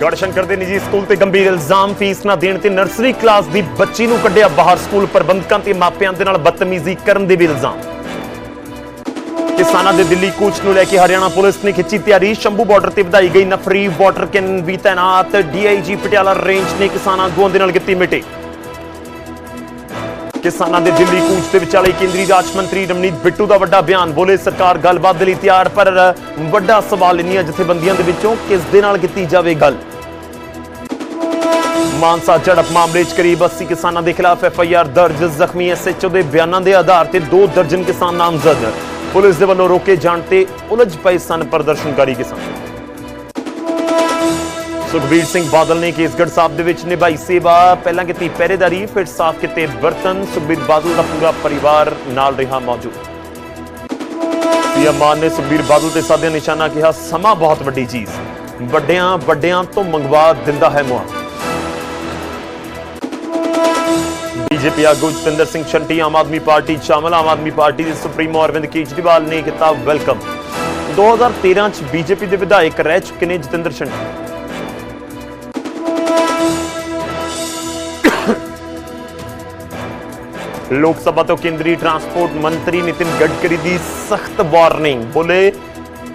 ਗੜਸ਼ੰਕਰ ਦੇ ਨਿੱਜੀ ਸਕੂਲ ਤੇ ਗੰਭੀਰ ਇਲਜ਼ਾਮ, ਫੀਸ ਨਾ ਦੇਣ ਤੇ ਨਰਸਰੀ ਕਲਾਸ ਦੀ ਬੱਚੀ ਨੂੰ ਕੱਢਿਆ ਬਾਹਰ ਸਕੂਲ ਪ੍ਰਬੰਧਕਾਂ ਤੇ ਮਾਪਿਆਂ ਦੇ ਨਾਲ ਬਦਤਮੀਜ਼ੀ ਕਰਨ ਦੇ ਵੀ ਇਲਜ਼ਾਮ। ਕਿਸਾਨਾਂ ਦੇ ਦਿੱਲੀ ਕੂਚ ਨੂੰ ਲੈ ਕੇ ਹਰਿਆਣਾ ਪੁਲਿਸ ਨੇ ਖਿੱਚੀ ਤਿਆਰੀ। ਸ਼ੰਭੂ ਬਾਰਡਰ ਤੇ ਵਧਾਈ ਗਈ ਨਫਰੀ ਬਾਰਡਰ ਕੈਨ ਵੀ ਤੈਨਾਤ ਡੀਆਈਜੀ ਪਟਿਆਲਾ ਰੇਂਜ ਨੇ ਕਿਸਾਨਾਂ ਆਗੂਆਂ ਦੇ ਨਾਲ ਕੀਤੀ ਮੀਟਿੰਗ। ਕਿਸਾਨਾਂ ਦੇ ਦਿੱਲੀ ਕੂਚ ਦੇ ਵਿਚਾਲੇ ਕੇਂਦਰੀ ਰਾਜ ਮੰਤਰੀ ਰਮਨੀਤ ਬਿੱਟੂ ਦਾ ਵੱਡਾ ਬਿਆਨ। ਬੋਲੇ ਸਰਕਾਰ ਗੱਲਬਾਤ ਦੇ ਲਈ ਤਿਆਰ, ਪਰ ਵੱਡਾ ਸਵਾਲ ਇੰਨੀਆਂ ਜਥੇਬੰਦੀਆਂ ਦੇ ਵਿੱਚੋਂ ਕਿਸ ਦੇ ਨਾਲ ਕੀਤੀ ਜਾਵੇ ਗੱਲ? ਮਾਨਸਾ ਝੜਪ ਮਾਮਲੇ 'ਚ ਕਰੀਬ 80 ਕਿਸਾਨਾਂ ਦੇ ਖਿਲਾਫ ਐਫ ਆਈ ਆਰ ਦਰਜ ਜ਼ਖਮੀ ਐਸਐਚਓ ਦੇ ਬਿਆਨਾਂ ਦੇ ਆਧਾਰ ਤੇ 2 ਦਰਜਨ ਕਿਸਾਨ ਨਾਮਜ਼ਦ ਪੁਲਿਸ ਦੇ ਵੱਲੋਂ ਰੋਕੇ ਜਾਣ ਤੇ ਉਲਝ ਪਏ ਸਨ ਪ੍ਰਦਰਸ਼ਨਕਾਰੀ ਕਿਸਾਨ। ਸੁਖਬੀਰ ਸਿੰਘ ਬਾਦਲ ਨੇ ਕੇਸਗੜ੍ਹ ਸਾਹਿਬ ਦੇ ਵਿੱਚ ਨਿਭਾਈ ਸੇਵਾ ਪਹਿਲਾਂ ਕੀਤੀ ਪਹਿਰੇਦਾਰੀ, ਫਿਰ ਸਾਫ਼ ਕੀਤੇ ਬਰਤਨ। ਸੁਖਬੀਰ ਬਾਦਲ ਦਾ ਪੂਰਾ ਪਰਿਵਾਰ ਨਾਲ ਰਿਹਾ ਮੌਜੂਦ। ਸੀਐਮ ਮਾਨ ਨੇ ਸੁਖਬੀਰ ਬਾਦਲ ਤੇ ਸਾਧਿਆ ਨਿਸ਼ਾਨਾ ਕਿਹਾ, ਸਮਾਂ ਬਹੁਤ ਵੱਡੀ ਚੀਜ਼। ਵੱਡਿਆਂ ਵੱਡਿਆਂ ਤੋਂ ਮੰਗਵਾ ਦਿੰਦਾ ਹੈ ਮੁਆ ਬੀਜੇਪੀ ਆਗੂ ਜਤਿੰਦਰ ਸਿੰਘ ਛੰਟੀ, ਆਮ ਆਦਮੀ ਪਾਰਟੀ ਸ਼ਾਮਲ ਆਮ ਆਦਮੀ ਪਾਰਟੀ ਦੇ ਸੁਪਰੀਮੋ ਅਰਵਿੰਦ ਕੇਜਰੀਵਾਲ ਨੇ ਕੀਤਾ ਵੈਲਕਮ। 2013 ਚ ਬੀਜੇਪੀ ਦੇ ਵਿਧਾਇਕ ਰਹਿ ਚੁੱਕੇ ਨੇ ਜਤਿੰਦਰ ਸ਼ੰਟੀ ਲੋਕ ਸਭਾ ਤੋਂ ਕੇਂਦਰੀ ਟਰਾਂਸਪੋਰਟ ਮੰਤਰੀ ਨਿਤਿਨ ਗਡਕਰੀ ਦੀ ਸਖਤ ਵਾਰਨਿੰਗ, ਬੋਲੇ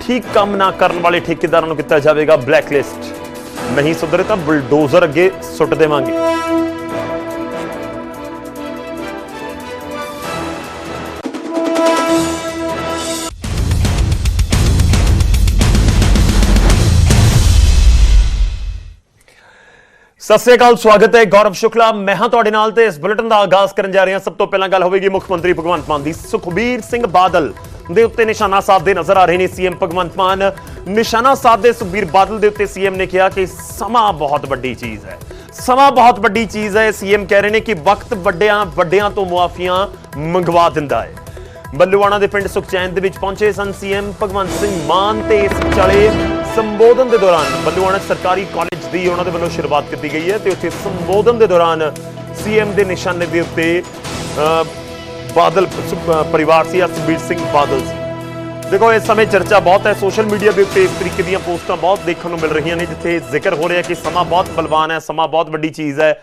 ਠੀਕ ਕੰਮ ਨਾ ਕਰਨ ਵਾਲੇ ਠੇਕੇਦਾਰਾਂ ਨੂੰ ਕੀਤਾ ਜਾਵੇਗਾ ਬਲੈਕਲਿਸਟ। ਨਹੀਂ ਸੁਧਰੇ ਤਾਂ ਬੁਲਡੋਜ਼ਰ ਅੱਗੇ ਸੁੱਟ ਦੇਵਾਂਗੇ। ਸਤਿ ਸ੍ਰੀ ਅਕਾਲ, ਸਵਾਗਤ ਹੈ। ਗੌਰਵ ਸ਼ੁਕਲਾ, ਮੈਂ ਹਾਂ ਤੁਹਾਡੇ ਨਾਲ ਤੇ ਇਸ ਬੁਲੇਟਿਨ ਦਾ ਆਗਾਜ਼ ਕਰਨ ਜਾ ਰਹੇ। ਹਾਂ ਸਭ ਤੋਂ ਪਹਿਲਾਂ ਗੱਲ ਹੋਵੇਗੀ ਮੁੱਖ ਮੰਤਰੀ ਭਗਵੰਤ ਮਾਨ ਦੀ। ਸੁਖਬੀਰ ਸਿੰਘ ਬਾਦਲ ਦੇ ਉੱਤੇ ਨਿਸ਼ਾਨਾ ਸਾਧਦੇ ਨਜ਼ਰ ਆ ਰਹੇ ਨੇ ਸੀਐਮ ਭਗਵੰਤ ਮਾਨ। ਨਿਸ਼ਾਨਾ ਸਾਧਦੇ ਸੁਖਬੀਰ ਬਾਦਲ ਦੇ ਉੱਤੇ ਸੀਐਮ ਨੇ ਕਿਹਾ ਕਿ ਸਮਾਂ ਬਹੁਤ ਵੱਡੀ ਚੀਜ਼ ਹੈ। ਸਮਾਂ ਬਹੁਤ ਵੱਡੀ ਚੀਜ਼ ਹੈ। ਸੀਐਮ ਕਹਿ ਰਹੇ ਨੇ ਕਿ ਵਕਤ ਵੱਡਿਆਂ ਵੱਡਿਆਂ ਤੋਂ ਮੁਆਫੀਆਂ ਮੰਗਵਾ ਦਿੰਦਾ ਹੈ। ਬੱਲੂਆਣਾ ਦੇ ਪਿੰਡ ਸੁਖਚੈਨ ਦੇ ਵਿੱਚ ਪਹੁੰਚੇ ਸਨ ਸੀਐਮ ਭਗਵੰਤ ਸਿੰਘ ਮਾਨ ਤੇ ਇਸ ਵਿਚਾਲੇ ਸੰਬੋਧਨ ਦੇ ਦੌਰਾਨ ਬੱਲੂਆਣਾ ਸਰਕਾਰੀ ਕਾਲਜ ਦੀ ਉਹਨਾਂ ਦੇ ਵੱਲੋਂ ਸ਼ੁਰੂਆਤ ਕੀਤੀ ਗਈ ਹੈ ਤੇ ਉੱਥੇ ਸੰਬੋਧਨ ਦੇ ਦੌਰਾਨ ਸੀਐਮ ਦੇ ਨਿਸ਼ਾਨੇ ਦੇ ਉੱਤੇ ਬਾਦਲ ਪਰਿਵਾਰ ਸੀ ਜਾਂ ਸੁਖਬੀਰ ਸਿੰਘ ਬਾਦਲ ਦੇਖੋ, ਇਸ ਸਮੇਂ ਚਰਚਾ ਬਹੁਤ ਹੈ, ਸੋਸ਼ਲ ਮੀਡੀਆ ਦੇ ਉੱਤੇ ਇਸ ਤਰੀਕੇ ਦੀਆਂ ਪੋਸਟਾਂ ਬਹੁਤ ਦੇਖਣ ਨੂੰ ਮਿਲ ਰਹੀਆਂ ਨੇ, ਜਿੱਥੇ ਜ਼ਿਕਰ ਹੋ ਰਿਹਾ ਕਿ ਸਮਾਂ ਬਹੁਤ ਬਲਵਾਨ ਹੈ, ਸਮਾਂ ਬਹੁਤ ਵੱਡੀ ਚੀਜ਼ ਹੈ।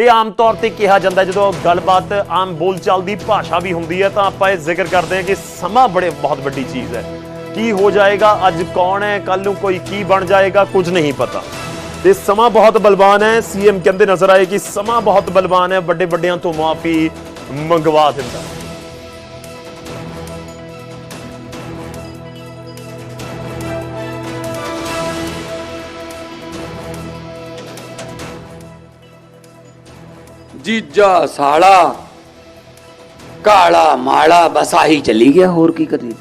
ਇਹ ਆਮ ਤੌਰ ਤੇ ਕਿਹਾ ਜਾਂਦਾ ਜਦੋਂ ਗੱਲਬਾਤ ਆਮ ਬੋਲਚਾਲ ਦੀ ਭਾਸ਼ਾ ਵੀ ਹੁੰਦੀ ਹੈ ਤਾਂ ਆਪਾਂ ਇਹ ਜ਼ਿਕਰ ਕਰਦੇ ਹਾਂ ਕਿ ਸਮਾਂ ਬੜੇ ਬਹੁਤ ਵੱਡੀ ਚੀਜ਼ ਹੈ। ਕੀ ਹੋ ਜਾਏਗਾ, ਅੱਜ ਕੌਣ ਹੈ ਕੱਲ ਨੂੰ ਕੋਈ ਕੀ ਬਣ ਜਾਏਗਾ, ਕੁਝ ਨਹੀਂ ਪਤਾ। ਤੇ ਸਮਾਂ ਬਹੁਤ ਬਲਵਾਨ ਹੈ ਸੀਐਮ ਕਹਿੰਦੇ ਨਜ਼ਰ ਆਏ ਕਿ ਸਮਾਂ ਬਹੁਤ ਬਲਵਾਨ ਹੈ ਵੱਡੇ ਵੱਡਿਆਂ ਤੋਂ ਮਾਫੀ ਮੰਗਵਾ ਦਿੰਦਾ। ਜੀਜਾ ਸਾਲਾ, ਕਾਲਾ ਮਾਲਾ, ਬਸ ਆਹੀ ਚੱਲੀ ਗਿਆ, ਹੋਰ ਕੀ ਕਰੀ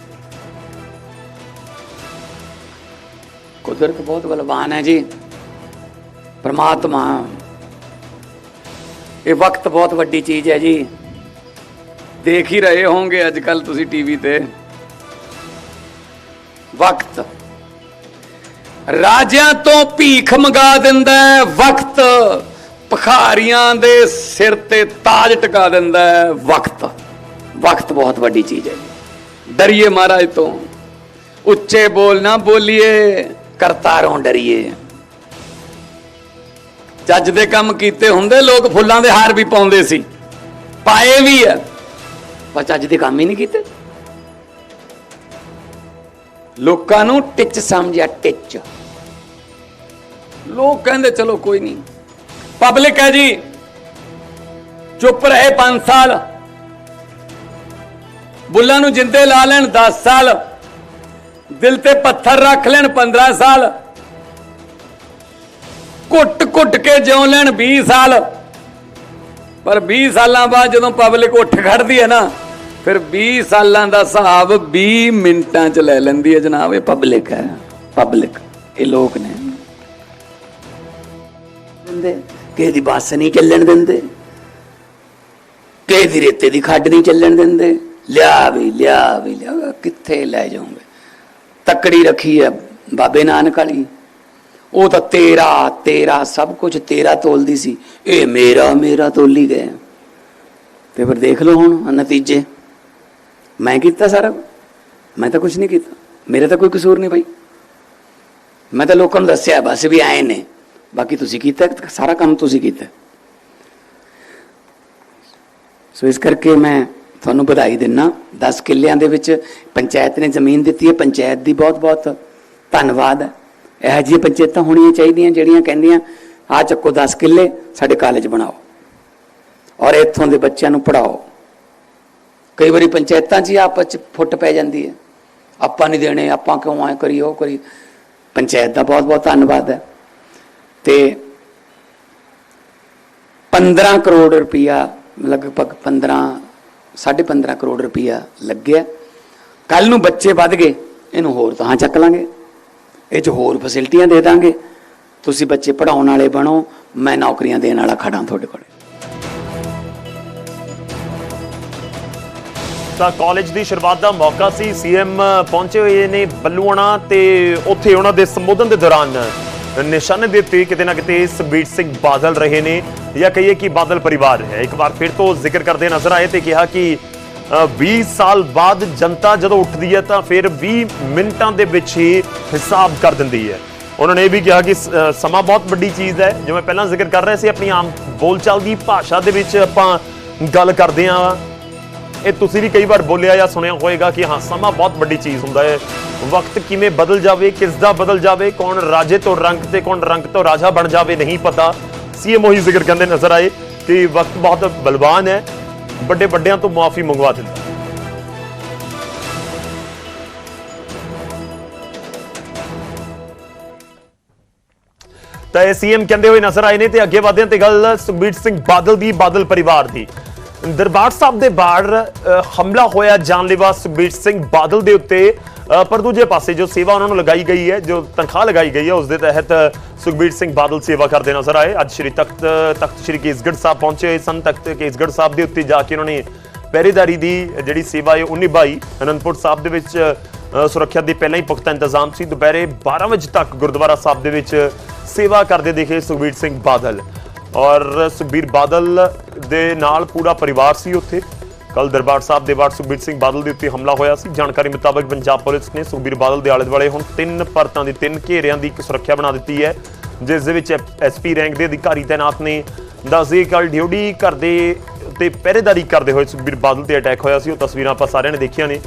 ਕੁਦਰਤ ਬਹੁਤ ਬਲਵਾਨ ਹੈ ਜੀ। ਪਰਮਾਤਮਾ, ਇਹ ਵਕਤ ਬਹੁਤ ਵੱਡੀ ਚੀਜ਼ ਹੈ ਜੀ। ਦੇਖ ਹੀ ਰਹੇ ਹੋਵੋਗੇ ਅੱਜ ਕੱਲ ਤੁਸੀਂ ਟੀਵੀ ਤੇ। ਵਕਤ। ਰਾਜਿਆਂ ਤੋਂ ਭੀਖ ਮੰਗਾ ਦਿੰਦਾ ਹੈ ਵਕਤ। ਭਖਾਰੀਆਂ ਦੇ ਸਿਰ ਤੇ ਤਾਜ ਟਿਕਾ ਦਿੰਦਾ ਹੈ ਵਕਤ। ਵਕਤ ਬਹੁਤ ਵੱਡੀ ਚੀਜ਼ ਹੈ। ਡਰੀਏ ਮਹਾਰਾਜ ਤੋਂ। ਉੱਚੇ ਬੋਲ ਨਾ ਬੋਲੀਏ, ਕਰਤਾਰੋਂ ਡਰੀਏ। ਚੱਜ ਦੇ ਕੰਮ ਕੀਤੇ ਹੁੰਦੇ, ਲੋਕ ਫੁੱਲਾਂ ਦੇ ਹਾਰ ਵੀ ਪਾਉਂਦੇ ਸੀ। ਪਾਏ ਵੀ ਆ ਪਰ ਚੱਜ ਦੇ ਕੰਮ ਹੀ ਨਹੀਂ ਕੀਤੇ। ਲੋਕਾਂ ਨੂੰ ਟਿੱਚ ਸਮਝਿਆ, ਟਿੱਚ। ਲੋਕ ਕਹਿੰਦੇ, ਚਲੋ ਕੋਈ ਨਹੀਂ। ਪਬਲਿਕ ਹੈ ਜੀ। ਚੁੱਪ ਰਹੇ 5 ਸਾਲ। ਬੁੱਲਾਂ ਨੂੰ ਜਿੰਦੇ ਲਾ ਲੈਣ 10 ਸਾਲ। ਦਿਲ ਤੇ ਪੱਥਰ ਰੱਖ ਲੈਣ 15 ਸਾਲ। ਘੁੱਟ ਘੁੱਟ ਕੇ ਜਿਉ ਲੈਣ 20 ਸਾਲ। ਪਰ 20 ਸਾਲਾਂ ਬਾਅਦ ਜਦੋਂ ਪਬਲਿਕ ਉੱਠ ਖੜਦੀ ਹੈ ਨਾ, ਫਿਰ 20 ਸਾਲਾਂ ਦਾ ਹਿਸਾਬ 20 ਮਿੰਟਾਂ ਚ ਲੈ ਲੈਂਦੀ ਹੈ ਜਨਾਬ। ਇਹ ਪਬਲਿਕ ਹੈ, ਪਬਲਿਕ। ਇਹ ਲੋਕ ਨੇ। ਕਿਸੇ ਦੀ ਬੱਸ ਨਹੀਂ ਚੱਲਣ ਦਿੰਦੇ। ਕਿਸੇ ਦੀ ਰੇਤੇ ਦੀ ਖੱਡ ਨਹੀਂ ਚੱਲਣ ਦਿੰਦੇ। ਲਿਆ ਵੀ ਲਿਆ ਵੀ, ਲਿਆ ਕਿੱਥੇ ਲੈ ਜਾਓਗੇ? ਤੱਕੜੀ ਰੱਖੀ ਹੈ ਬਾਬੇ ਨਾਨਕ ਵਾਲੀ। ਉਹ ਤਾਂ ਤੇਰਾ ਤੇਰਾ, ਸਭ ਕੁਝ ਤੇਰਾ ਤੋਲਦੀ ਸੀ। ਇਹ ਮੇਰਾ ਮੇਰਾ ਤੋਲੀ ਗਏ ਤੇ ਫਿਰ ਦੇਖ ਲਓ ਹੁਣ ਨਤੀਜੇ। ਮੈਂ ਕੀਤਾ ਸਾਰਾ ਮੈਂ ਤਾਂ ਕੁਝ ਨਹੀਂ ਕੀਤਾ। ਮੇਰੇ ਤਾਂ ਕੋਈ ਕਸੂਰ ਨਹੀਂ ਭਾਈ ਮੈਂ ਤਾਂ ਲੋਕਾਂ ਨੂੰ ਦੱਸਿਆ, ਬਸ ਵੀ ਆਏ ਨੇ। ਬਾਕੀ ਤੁਸੀਂ ਕੀਤਾ ਸਾਰਾ ਕੰਮ ਤੁਸੀਂ ਕੀਤਾ। ਸੋ ਇਸ ਕਰਕੇ ਮੈਂ ਤੁਹਾਨੂੰ ਵਧਾਈ ਦਿੰਨਾ। 10 ਕਿੱਲਿਆਂ ਦੇ ਵਿੱਚ ਪੰਚਾਇਤ ਨੇ ਜ਼ਮੀਨ ਦਿੱਤੀ ਹੈ। ਪੰਚਾਇਤ ਦੀ ਬਹੁਤ-ਬਹੁਤ ਧੰਨਵਾਦ ਹੈ। ਇਹ ਜਿਹੀਆਂ ਪੰਚਾਇਤਾਂ ਹੋਣੀਆਂ ਚਾਹੀਦੀਆਂ ਜਿਹੜੀਆਂ ਕਹਿੰਦੀਆਂ ਆ ਚੱਕੋ 10 ਕਿੱਲੇ, ਸਾਡੇ ਕਾਲਜ ਬਣਾਓ ਔਰ ਇੱਥੋਂ ਦੇ ਬੱਚਿਆਂ ਨੂੰ ਪੜਾਓ ਕਈ ਵਾਰੀ ਪੰਚਾਇਤਾਂ 'ਚ ਹੀ ਆਪਸ 'ਚ ਫੁੱਟ ਪੈ ਜਾਂਦੀ ਹੈ। ਆਪਾਂ ਨਹੀਂ ਦੇਣੇ, ਆਪਾਂ ਕਿਉਂ ਐ ਕਰੀ ਉਹ ਕਰੀ ਪੰਚਾਇਤ ਦਾ ਬਹੁਤ-ਬਹੁਤ ਧੰਨਵਾਦ ਹੈ। ਤੇ 15 ਕਰੋੜ ਰੁਪਇਆ, ਲਗਭਗ 15 15.5 ਕਰੋੜ ਰੁਪਇਆ ਲੱਗਿਆ। ਕੱਲ ਨੂੰ ਬੱਚੇ ਵੱਧ ਗਏ, ਇਹਨੂੰ ਹੋਰ ਤਾਂ ਚੱਕ ਲਾਂਗੇ। ਇਹ 'ਚ ਹੋਰ ਫੈਸਿਲਿਟੀਆਂ ਦੇ ਦਾਂਗੇ। ਤੁਸੀਂ ਬੱਚੇ ਪੜਾਉਣ ਵਾਲੇ ਬਣੋ, ਮੈਂ ਨੌਕਰੀਆਂ ਦੇਣ ਵਾਲਾ ਖੜਾ ਤੁਹਾਡੇ ਕੋਲ। ਤਾਂ ਕਾਲਜ ਦੀ ਸ਼ੁਰੂਆਤ ਦਾ ਮੌਕਾ ਸੀ ਸੀਐਮ ਪਹੁੰਚੇ ਹੋਏ ਨੇ ਬੱਲੂਆਣਾ ਤੇ ਉੱਥੇ ਉਹਨਾਂ ਦੇ ਸੰਬੋਧਨ ਦੇ ਦੌਰਾਨ। ਨਿਸ਼ਾਨੇ ਦੇ ਉੱਤੇ ਕਿਤੇ ਨਾ ਕਿਤੇ ਸੁਖਬੀਰ ਸਿੰਘ ਬਾਦਲ ਰਹੇ ਨੇ ਜਾਂ ਕਹੀਏ ਕਿ ਬਾਦਲ ਪਰਿਵਾਰ ਹੈ। ਇੱਕ ਵਾਰ ਫਿਰ ਤੋਂ ਜ਼ਿਕਰ ਕਰਦੇ ਨਜ਼ਰ ਆਏ ਤੇ ਕਿਹਾ ਕਿ ਅ, 20 ਸਾਲ ਬਾਅਦ ਜਨਤਾ ਜਦੋਂ ਉੱਠਦੀ ਹੈ ਤਾਂ ਫਿਰ 20 ਮਿੰਟਾਂ ਦੇ ਵਿੱਚ ਹੀ ਹਿਸਾਬ ਕਰ ਦਿੰਦੀ ਹੈ। ਉਹਨਾਂ ਨੇ ਇਹ ਵੀ ਕਿਹਾ ਕਿ ਸਮਾਂ ਬਹੁਤ ਵੱਡੀ ਚੀਜ਼ ਹੈ। ਜਿਵੇਂ ਪਹਿਲਾਂ ਜ਼ਿਕਰ ਕਰ ਰਹੇ ਸੀ ਆਪਣੀ ਆਮ ਬੋਲਚਾਲ ਦੀ ਭਾਸ਼ਾ ਦੇ ਵਿੱਚ ਆਪਾਂ ਗੱਲ ਕਰਦੇ ਹਾਂ। ਇਹ ਤੁਸੀਂ ਵੀ ਕਈ ਵਾਰ ਬੋਲਿਆ ਜਾਂ ਸੁਣਿਆ ਹੋਵੇਗਾ ਕਿ ਹਾਂ, ਸਮਾਂ ਬਹੁਤ ਵੱਡੀ ਚੀਜ਼ ਹੁੰਦਾ ਹੈ। ਵਕਤ ਕਿਵੇਂ ਬਦਲ ਜਾਵੇ, ਕਿਸ ਦਾ ਬਦਲ ਜਾਵੇ, ਕੌਣ ਰਾਜੇ ਤੋਂ ਰੰਗ ਤੇ ਕੌਣ ਰੰਗ ਤੋਂ ਰਾਜਾ ਬਣ ਜਾਵੇ, ਨਹੀਂ ਪਤਾ। ਸੀਐਮ ਉਹੀ ਜ਼ਿਕਰ ਕਰਦੇ ਨਜ਼ਰ ਆਏ ਕਿ ਵਕਤ ਬਹੁਤ ਬਲਵਾਨ ਹੈ। ਵੱਡੇ ਵੱਡਿਆਂ ਤੋਂ ਮਾਫੀ ਮੰਗਵਾ ਦਿੰਦਾ। ਤਾਂ ਇਹ ਸੀਐਮ ਕਹਿੰਦੇ ਹੋਏ ਨਜ਼ਰ ਆਏ ਨੇ ਤੇ ਅੱਗੇ ਵਧਦੇ ਤੇ ਗੱਲ ਸੁਖਬੀਰ ਸਿੰਘ ਬਾਦਲ ਦੀ, ਬਾਦਲ ਪਰਿਵਾਰ ਦੀ। ਦਰਬਾਰ ਸਾਹਿਬ ਦੇ ਬਾਹਰ ਹਮਲਾ ਹੋਇਆ ਜਾਨਲੇਵਾ ਸੁਖਬੀਰ ਸਿੰਘ ਬਾਦਲ ਦੇ ਉੱਤੇ। ਪਰ ਦੂਜੇ ਪਾਸੇ ਜੋ ਸੇਵਾ ਉਹਨਾਂ ਨੂੰ ਲਗਾਈ ਗਈ ਹੈ, ਜੋ ਤਨਖਾਹ ਲਗਾਈ ਗਈ ਹੈ, ਉਸ ਦੇ ਤਹਿਤ ਸੁਖਬੀਰ ਸਿੰਘ ਬਾਦਲ ਸੇਵਾ ਕਰਦੇ ਨਜ਼ਰ ਆਏ। ਅੱਜ ਸ਼੍ਰੀ ਤਖਤ ਤਖਤ ਸ਼੍ਰੀ ਕੇਸਗੜ੍ਹ ਸਾਹਿਬ ਪਹੁੰਚੇ ਹੋਏ ਸਨ। ਤਖਤ ਕੇਸਗੜ੍ਹ ਸਾਹਿਬ ਦੇ ਉੱਤੇ ਜਾ ਕੇ ਉਹਨਾਂ ਨੇ ਪਹਿਰੇਦਾਰੀ ਦੀ ਜਿਹੜੀ ਸੇਵਾ ਹੈ, ਉਹ ਨਿਭਾਈ। ਅਨੰਦਪੁਰ ਸਾਹਿਬ ਦੇ ਵਿੱਚ ਸੁਰੱਖਿਆ ਦੇ ਪਹਿਲਾਂ ਹੀ ਪੁਖਤਾ ਇੰਤਜ਼ਾਮ ਸੀ। ਦੁਪਹਿਰੇ 12 ਵਜੇ ਤੱਕ ਗੁਰਦੁਆਰਾ ਸਾਹਿਬ ਦੇ ਵਿੱਚ ਸੇਵਾ ਕਰਦੇ ਦਿਖੇ ਸੁਖਬੀਰ ਸਿੰਘ ਬਾਦਲ। ਔਰ ਸੁਖਬੀਰ ਬਾਦਲ ਦੇ ਨਾਲ ਪੂਰਾ ਪਰਿਵਾਰ ਸੀ ਉੱਥੇ। ਕੱਲ ਦਰਬਾਰ ਸਾਹਿਬ ਦੇ ਬਾਹਰ ਸੁਖਬੀਰ ਸਿੰਘ ਬਾਦਲ ਦੇ ਉੱਤੇ ਹਮਲਾ ਹੋਇਆ ਸੀ। ਜਾਣਕਾਰੀ ਮੁਤਾਬਕ ਪੰਜਾਬ ਪੁਲਿਸ ਨੇ ਸੁਖਬੀਰ ਬਾਦਲ ਦੇ ਆਲੇ ਦੁਆਲੇ ਹੁਣ ਤਿੰਨ ਪਰਤਾਂ ਦੇ, ਤਿੰਨ ਘੇਰਿਆਂ ਦੀ ਇੱਕ ਸੁਰੱਖਿਆ ਬਣਾ ਦਿੱਤੀ ਹੈ, ਜਿਸ ਦੇ ਵਿੱਚ ਐਸਪੀ ਰੈਂਕ ਦੇ ਅਧਿਕਾਰੀ ਤਾਇਨਾਤ ਨੇ। ਦੱਸਦੇ ਕੱਲ ਡਿਊਟੀ ਕਰਦੇ ਤੇ ਪਹਿਰੇਦਾਰੀ ਕਰਦੇ ਹੋਏ ਸੁਖਬੀਰ ਬਾਦਲ ਤੇ ਅਟੈਕ ਹੋਇਆ ਸੀ। ਉਹ ਤਸਵੀਰਾਂ ਆਪਾਂ ਸਾਰਿਆਂ ਨੇ ਦੇਖੀਆਂ ਨੇ।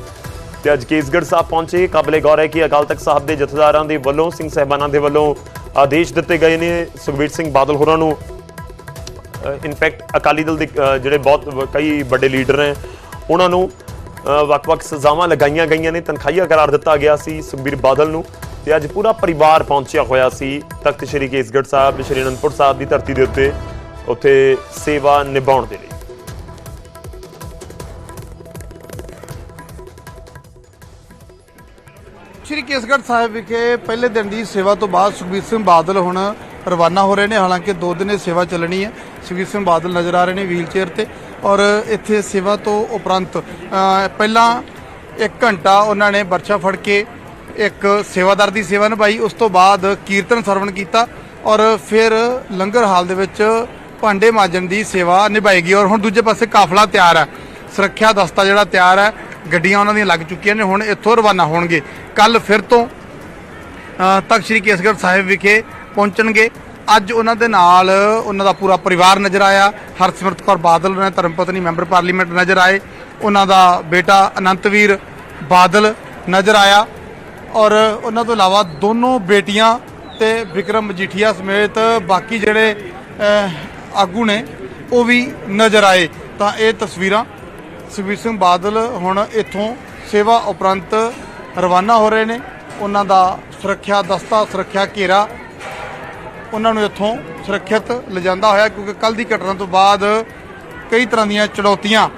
ਤੇ ਅੱਜ ਕੇਸਗੜ੍ਹ ਸਾਹਿਬ ਪਹੁੰਚੇ। ਕਾਬਲੇ ਗੌਰ ਹੈ ਕਿ ਅਕਾਲ ਤਖਤ ਸਾਹਿਬ ਦੇ ਜਥੇਦਾਰਾਂ ਦੇ ਵੱਲੋਂ, ਸਿੰਘ ਸਹਿਬਾਨਾਂ ਦੇ ਵੱਲੋਂ ਆਦੇਸ਼ ਦਿੱਤੇ ਗਏ ਨੇ। ਸੁਖਬੀਰ ਸਿੰਘ ਬਾਦਲ ਹੋਰਾਂ ਨੂੰ ਇਨਫੈਕਟ ਅਕਾਲੀ ਦਲ ਦੇ ਜਿਹੜੇ ਬਹੁਤ ਕਈ ਵੱਡੇ ਲੀਡਰ ਨੇ, ਉਹਨਾਂ ਨੂੰ ਵੱਖ-ਵੱਖ ਸਜ਼ਾਵਾਂ ਲਗਾਈਆਂ ਗਈਆਂ ਨੇ, ਤਨਖਾਹੀਆ ਕਰਾਰ ਦਿੱਤਾ ਗਿਆ ਸੀ ਸੁਖਬੀਰ ਬਾਦਲ ਨੂੰ ਤੇ ਅੱਜ ਪੂਰਾ ਪਰਿਵਾਰ ਪਹੁੰਚਿਆ ਹੋਇਆ ਸੀ। ਤਖਤ ਸ੍ਰੀ ਕੇਸਗੜ੍ਹ ਸਾਹਿਬ, ਸ੍ਰੀ ਅਨੰਦਪੁਰ ਸਾਹਿਬ ਦੀ ਧਰਤੀ ਦੇ ਉੱਤੇ, ਉੱਥੇ ਸੇਵਾ ਨਿਭਾਉਣ ਦੇ ਲਈ। ਸ਼੍ਰੀ ਕੇਸਗੜ੍ਹ ਸਾਹਿਬ ਵਿਖੇ ਪਹਿਲੇ ਦਿਨ ਦੀ ਸੇਵਾ ਤੋਂ ਬਾਅਦ ਸੁਖਬੀਰ ਸਿੰਘ ਬਾਦਲ ਹੁਣ ਰਵਾਨਾ ਹੋ ਰਹੇ ਨੇ। ਹਾਲਾਂਕਿ ਦੋ ਦਿਨ ਇਹ ਸੇਵਾ ਚੱਲਣੀ ਹੈ। ਸੁਖਬੀਰ ਸਿੰਘ ਬਾਦਲ ਨਜ਼ਰ ਆ ਰਹੇ ਨੇ ਵੀਲਚੇਅਰ ਤੇ ਔਰ ਇੱਥੇ ਸੇਵਾ ਤੋਂ ਉਪਰੰਤ ਪਹਿਲਾਂ 1 ਘੰਟਾ ਉਹਨਾਂ ਨੇ ਬਰਛਾ ਫੜ ਕੇ ਇੱਕ ਸੇਵਾਦਾਰ ਦੀ ਸੇਵਾ ਨਿਭਾਈ। ਉਸ ਤੋਂ ਬਾਅਦ ਕੀਰਤਨ ਸਰਵਣ ਕੀਤਾ ਔਰ ਫਿਰ ਲੰਗਰ ਹਾਲ ਦੇ ਵਿੱਚ ਭਾਂਡੇ ਮਾਜਣ ਦੀ ਸੇਵਾ ਨਿਭਾਏਗੀ ਔਰ ਹੁਣ ਦੂਜੇ ਪਾਸੇ ਕਾਫਲਾ ਤਿਆਰ ਹੈ। ਸੁਰੱਖਿਆ ਦਸਤਾ ਜਿਹੜਾ ਤਿਆਰ ਹੈ ਗੱਡੀਆਂ ਉਹਨਾਂ ਦੀਆਂ ਲੱਗ ਚੁੱਕੀਆਂ ਨੇ। ਹੁਣ ਇੱਥੋਂ ਰਵਾਨਾ ਹੋਣਗੇ। ਕੱਲ ਫਿਰ ਤੋਂ ਅ, ਤਖਤ ਸ੍ਰੀ ਕੇਸਗੜ੍ਹ ਸਾਹਿਬ ਵਿਖੇ ਪਹੁੰਚਣਗੇ। ਅੱਜ ਉਹਨਾਂ ਦੇ ਨਾਲ ਉਹਨਾਂ ਦਾ ਪੂਰਾ ਪਰਿਵਾਰ ਨਜ਼ਰ ਆਇਆ। ਹਰਸਿਮਰਤ ਕੌਰ ਬਾਦਲ ਨੇ ਧਰਮ ਪਤਨੀ ਮੈਂਬਰ ਪਾਰਲੀਮੈਂਟ ਨਜ਼ਰ ਆਏ। ਉਹਨਾਂ ਦਾ ਬੇਟਾ ਅਨੰਤਵੀਰ ਬਾਦਲ ਨਜ਼ਰ ਆਇਆ। ਔਰ ਉਹਨਾਂ ਤੋਂ ਇਲਾਵਾ ਦੋਨੋਂ ਬੇਟੀਆਂ ਤੇ ਵਿਕਰਮ ਮਜੀਠੀਆ ਸਮੇਤ ਬਾਕੀ ਜਿਹੜੇ ਆਗੂ ਨੇ, ਉਹ ਵੀ ਨਜ਼ਰ ਆਏ। ਤਾਂ ਇਹ ਤਸਵੀਰਾਂ ਸੁਖਬੀਰ ਸਿੰਘ ਬਾਦਲ ਹੁਣ ਇੱਥੋਂ ਸੇਵਾ ਉਪਰੰਤ ਰਵਾਨਾ ਹੋ ਰਹੇ ਨੇ। ਉਹਨਾਂ ਦਾ ਸੁਰੱਖਿਆ ਦਸਤਾ, ਸੁਰੱਖਿਆ ਘੇਰਾ ਉਹਨਾਂ ਨੂੰ ਇੱਥੋਂ ਸੁਰੱਖਿਅਤ ਲਿਜਾਂਦਾ ਹੋਇਆ ਕਿਉਂਕਿ ਕੱਲ ਦੀ ਘਟਨਾ ਤੋਂ ਬਾਅਦ ਕਈ ਤਰ੍ਹਾਂ ਦੀਆਂ ਚੁਣੌਤੀਆਂ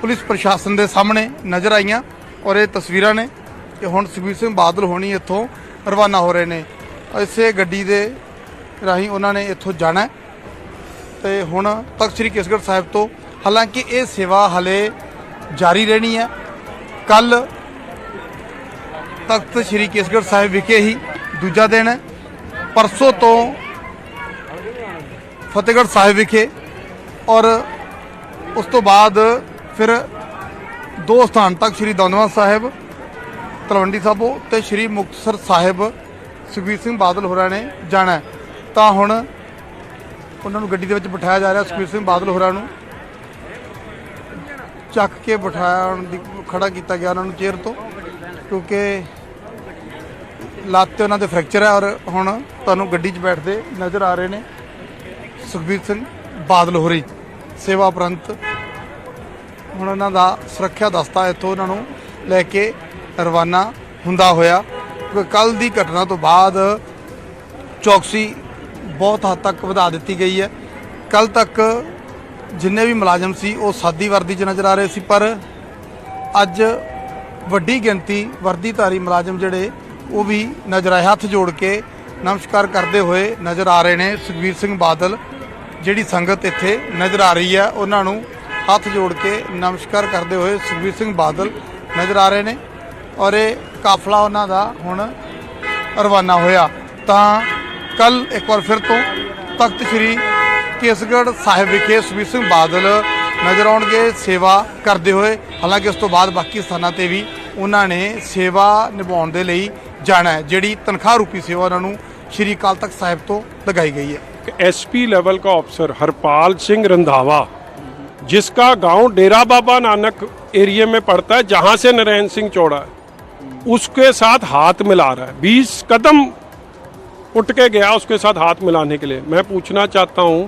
ਪੁਲਿਸ ਪ੍ਰਸ਼ਾਸਨ ਦੇ ਸਾਹਮਣੇ ਨਜ਼ਰ ਆਈਆਂ ਔਰ ਇਹ ਤਸਵੀਰਾਂ ਨੇ ਕਿ ਹੁਣ ਸੁਖਬੀਰ ਸਿੰਘ ਬਾਦਲ ਹੋਣੀ ਇੱਥੋਂ ਰਵਾਨਾ ਹੋ ਰਹੇ ਨੇ। ਇਸੇ ਗੱਡੀ ਦੇ ਰਾਹੀਂ ਉਹਨਾਂ ਨੇ ਇੱਥੋਂ ਜਾਣਾ ਹੈ। ਤੇ ਹੁਣ ਤਖਤ ਸ੍ਰੀ ਕੇਸਗੜ੍ਹ ਸਾਹਿਬ ਤੋਂ ਹਾਲਾਂਕਿ ਇਹ ਸੇਵਾ ਹਲੇ ਜਾਰੀ ਰਹਿਣੀ ਹੈ। ਕੱਲ ਤਖਤ ਸ੍ਰੀ ਕੇਸਗੜ੍ਹ ਸਾਹਿਬ ਵਿਖੇ ਹੀ ਦੂਜਾ ਦਿਨ ਹੈ। ਪਰਸੋਂ ਤੋਂ ਫਤਿਹਗੜ੍ਹ ਸਾਹਿਬ ਵਿਖੇ ਔਰ ਉਸ ਤੋਂ ਬਾਅਦ ਫਿਰ ਦੋ ਸਥਾਨ ਤੱਕ ਸ੍ਰੀ ਦਮਦਮਾ ਸਾਹਿਬ, ਤਲਵੰਡੀ ਸਾਬੋ ਤੇ ਸ੍ਰੀ ਮੁਕਤਸਰ ਸਾਹਿਬ ਸੁਖਬੀਰ ਸਿੰਘ ਬਾਦਲ ਹੋਰਾਂ ਨੇ ਜਾਣਾ ਤਾਂ ਹੁਣ ਉਹਨਾਂ ਨੂੰ ਗੱਡੀ ਦੇ ਵਿੱਚ ਬਿਠਾਇਆ ਜਾ ਰਿਹਾ ਸੁਖਬੀਰ ਸਿੰਘ ਬਾਦਲ ਹੋਰਾਂ ਨੂੰ। ਚੱਕ ਕੇ ਬਿਠਾਇਆ ਉਹਨਾਂ ਦੀ ਖੜਾ ਕੀਤਾ ਗਿਆ ਉਹਨਾਂ ਨੂੰ ਚੇਅਰ ਤੋਂ, ਕਿਉਂਕਿ ਲੱਤ ਤੇ ਉਹਨਾਂ ਦੇ ਫ੍ਰੈਕਚਰ ਹੈ ਔਰ ਹੁਣ ਤੁਹਾਨੂੰ ਗੱਡੀ 'ਚ ਬੈਠਦੇ ਨਜ਼ਰ ਆ ਰਹੇ ਨੇ। ਸੁਖਬੀਰ ਸਿੰਘ ਬਾਦਲ ਹੋਰੀ ਸੇਵਾ ਉਪਰੰਤ। ਹੁਣ ਉਹਨਾਂ ਦਾ ਸੁਰੱਖਿਆ ਦਸਤਾ ਇੱਥੋਂ ਉਹਨਾਂ ਨੂੰ ਲੈ ਕੇ ਰਵਾਨਾ ਹੁੰਦਾ ਹੋਇਆ। ਕਿਉਂਕਿ ਕੱਲ ਦੀ ਘਟਨਾ ਤੋਂ ਬਾਅਦ ਚੌਕਸੀ ਬਹੁਤ ਹੱਦ ਤੱਕ ਵਧਾ ਦਿੱਤੀ ਗਈ ਹੈ। ਕੱਲ ਤੱਕ ਜਿੰਨੇ ਵੀ ਮੁਲਾਜ਼ਮ ਸੀ ਉਹ ਸਾਦੀ ਵਰਦੀ 'ਚ ਨਜ਼ਰ ਆ ਰਹੇ ਸੀ, ਪਰ ਅੱਜ ਵੱਡੀ ਗਿਣਤੀ ਵਰਦੀਧਾਰੀ ਮੁਲਾਜ਼ਮ ਜਿਹੜੇ ਉਹ ਵੀ ਨਜ਼ਰ ਆਏ, ਹੱਥ ਜੋੜ ਕੇ ਨਮਸਕਾਰ ਕਰਦੇ ਹੋਏ ਨਜ਼ਰ ਆ ਰਹੇ ਨੇ ਸੁਖਬੀਰ ਸਿੰਘ ਬਾਦਲ, ਜਿਹੜੀ ਸੰਗਤ ਇੱਥੇ ਨਜ਼ਰ ਆ ਰਹੀ ਹੈ, ਉਹਨਾਂ ਨੂੰ ਹੱਥ ਜੋੜ ਕੇ ਨਮਸਕਾਰ ਕਰਦੇ ਹੋਏ ਸੁਖਬੀਰ ਸਿੰਘ ਬਾਦਲ ਨਜ਼ਰ ਆ ਰਹੇ ਨੇ ਔਰ ਇਹ ਕਾਫਲਾ ਉਹਨਾਂ ਦਾ ਹੁਣ ਰਵਾਨਾ ਹੋਇਆ। ਤਾਂ ਕੱਲ ਇੱਕ ਵਾਰ ਫਿਰ ਤੋਂ ਤਖਤ ਸ੍ਰੀ ਕੇਸਗੜ੍ਹ ਸਾਹਿਬ ਵਿਖੇ ਸੁਖਬੀਰ ਸਿੰਘ ਬਾਦਲ ਨਜ਼ਰ ਆਉਣਗੇ, ਸੇਵਾ ਕਰਦੇ ਹੋਏ। ਹਾਲਾਂਕਿ ਉਸ ਤੋਂ ਬਾਅਦ ਬਾਕੀ ਸਥਾਨਾਂ ਤੇ ਵੀ ਉਹਨਾਂ ਨੇ ਸੇਵਾ ਨਿਭਾਉਣ ਦੇ ਲਈ ਜਾਣਾ ਹੈ ਜਿਹੜੀ ਤਨਖਾਹ ਰੂਪੀ ਸੇਵਾ ਉਹਨਾਂ ਨੂੰ ਸ੍ਰੀ ਅਕਾਲ ਤਖਤ ਸਾਹਿਬ ਤੋਂ ਲਗਾਈ ਗਈ ਹੈ एसपी लेवल का ऑफिसर हरपाल सिंह रंधावा जिसका गांव डेरा बाबा नानक एरिया में पड़ता है जहां से नरेंद्र सिंह चौड़ा है उसके साथ हाथ मिला रहा है बीस कदम उठ के गया उसके साथ हाथ मिलाने के लिए मैं पूछना चाहता हूं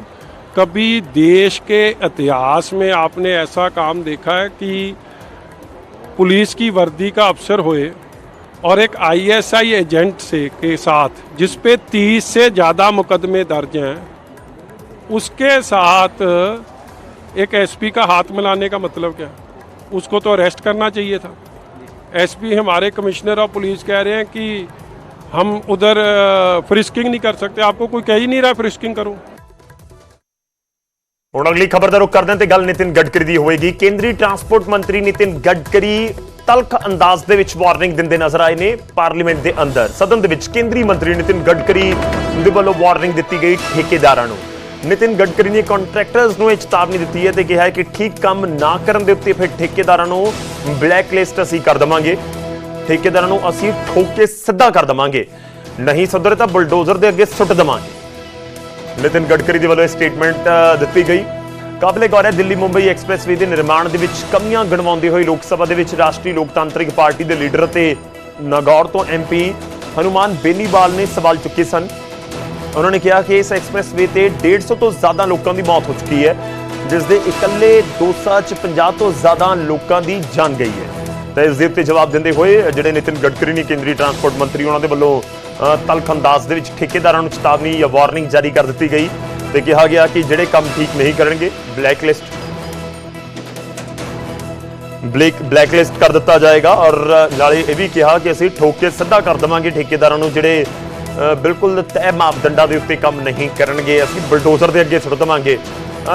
कभी देश के इतिहास में आपने ऐसा काम देखा है कि पुलिस की वर्दी का अफसर हुए और एक आईएसआई एजेंट से के साथ जिस पे 30 से ज़्यादा मुकदमे दर्ज हैं उसके साथ एक एसपी का हाथ मिलाने का मतलब क्या उसको तो अरेस्ट करना चाहिए था एसपी हमारे कमिश्नर ऑफ पुलिस कह रहे हैं कि हम उधर फ्रिस्किंग नहीं कर सकते आपको कोई कह ही नहीं रहा फ्रिस्किंग करो ਹੁਣ ਅਗਲੀ ਖਬਰ ਦਾ ਰੁਖ ਕਰਦੇ ਹਾਂ ਤੇ ਗੱਲ ਨਿਤਿਨ ਗਡਕਰੀ ਦੀ ਹੋਏਗੀ ਕੇਂਦਰੀ ਟਰਾਂਸਪੋਰਟ ਮੰਤਰੀ ਨਿਤਿਨ ਗਡਕਰੀ ਤਲਖ ਅੰਦਾਜ਼ ਦੇ ਵਿੱਚ ਵਾਰਨਿੰਗ ਦਿੰਦੇ ਨਜ਼ਰ ਆਏ ਨੇ ਪਾਰਲੀਮੈਂਟ ਦੇ ਅੰਦਰ। ਸਦਨ ਦੇ ਵਿੱਚ ਕੇਂਦਰੀ ਮੰਤਰੀ ਨਿਤਿਨ ਗਡਕਰੀ ਦੇ ਵੱਲੋਂ ਵਾਰਨਿੰਗ ਦਿੱਤੀ ਗਈ ਠੇਕੇਦਾਰਾਂ ਨੂੰ। ਨਿਤਿਨ ਗਡਕਰੀ ਨੇ ਕੰਟਰੈਕਟਰਸ ਨੂੰ ਇਹ ਚੇਤਾਵਨੀ ਦਿੱਤੀ ਹੈ ਤੇ ਕਿਹਾ ਹੈ ਕਿ ਠੀਕ ਕੰਮ ਨਾ ਕਰਨ ਦੇ ਉੱਤੇ ਫਿਰ ਠੇਕੇਦਾਰਾਂ ਨੂੰ ਬਲੈਕ ਲਿਸਟ ਅਸੀਂ ਕਰ ਦਵਾਂਗੇ। ਠੇਕੇਦਾਰਾਂ ਨੂੰ ਅਸੀਂ ਠੋਕ ਕੇ ਸਿੱਧਾ ਕਰ ਦਵਾਂਗੇ। ਨਹੀਂ ਸੁਧਰੇ ਤਾਂ ਬੁਲਡੋਜ਼ਰ ਦੇ ਅੱਗੇ ਸੁੱਟ ਦਵਾਂਗੇ। ਨਿਤਿਨ ਗਡਕਰੀ ਦੇ ਵੱਲੋਂ ਇਹ ਸਟੇਟਮੈਂਟ ਦਿੱਤੀ ਗਈ। ਕਾਬਲੇ ਗੌਰ ਹੈ ਦਿੱਲੀ ਮੁੰਬਈ ਐਕਸਪ੍ਰੈਸਵੇ ਦੇ ਨਿਰਮਾਣ ਦੇ ਵਿੱਚ ਕਮੀਆਂ ਗਣਵਾਉਂਦੇ ਹੋਏ ਲੋਕ ਸਭਾ ਦੇ ਵਿੱਚ ਰਾਸ਼ਟਰੀ ਲੋਕਤਾਂਤਰਿਕ ਪਾਰਟੀ ਦੇ ਲੀਡਰ ਅਤੇ ਨਗੌਰ ਤੋਂ ਐਮਪੀ ਹਨੂਮਾਨ ਬੇਨੀਵਾਲ ਨੇ ਸਵਾਲ ਚੁੱਕੇ ਸਨ। ਉਹਨਾਂ ਨੇ ਕਿਹਾ ਕਿ ਇਸ ਐਕਸਪ੍ਰੈਸਵੇ ਤੇ 150 ਤੋਂ ਜ਼ਿਆਦਾ ਲੋਕਾਂ ਦੀ ਮੌਤ ਹੋ ਚੁੱਕੀ ਹੈ, ਜਿਸ ਦੇ ਇਕੱਲੇ 250 ਤੋਂ ਜ਼ਿਆਦਾ ਲੋਕਾਂ ਦੀ ਜਾਨ ਗਈ ਹੈ। ਤਾਂ ਇਸ ਦੇ ਉੱਤੇ ਜਵਾਬ ਦਿੰਦੇ ਹੋਏ, ਜਿਹੜੇ ਨਿਤਿਨ ਗਡਕਰੀ ਨੇ ਕੇਂਦਰੀ ਟਰਾਂਸਪੋਰਟ ਮੰਤਰੀ, ਉਹਨਾਂ ਦੇ ਵੱਲੋਂ ਤਲਖ ਅੰਦਾਜ਼ ਦੇ ਵਿੱਚ ਠੇਕੇਦਾਰਾਂ ਨੂੰ ਚੇਤਾਵਨੀ ਜਾਂ ਵਾਰਨਿੰਗ ਜਾਰੀ ਕਰ ਦਿੱਤੀ ਗਈ। ਤੇ ਕਿਹਾ ਗਿਆ ਕਿ ਜਿਹੜੇ ਕੰਮ ਠੀਕ ਨਹੀਂ ਕਰਨਗੇ ਬਲੈਕਲਿਸਟ ਬਲੈਕ ਬਲੈਕਲਿਸਟ ਕਰ ਦਿੱਤਾ ਜਾਏਗਾ ਔਰ ਨਾਲੇ ਇਹ ਵੀ ਕਿਹਾ ਕਿ ਅਸੀਂ ਠੋਕੇ ਸਿੱਧਾ ਕਰ ਦੇਵਾਂਗੇ ਠੇਕੇਦਾਰਾਂ ਨੂੰ ਜਿਹੜੇ ਬਿਲਕੁਲ ਤੈਅ ਮਾਪਦੰਡਾਂ ਦੇ ਉੱਤੇ ਕੰਮ ਨਹੀਂ ਕਰਨਗੇ, ਅਸੀਂ ਬਲਡੋਜ਼ਰ ਦੇ ਅੱਗੇ ਸੁੱਟ ਦੇਵਾਂਗੇ।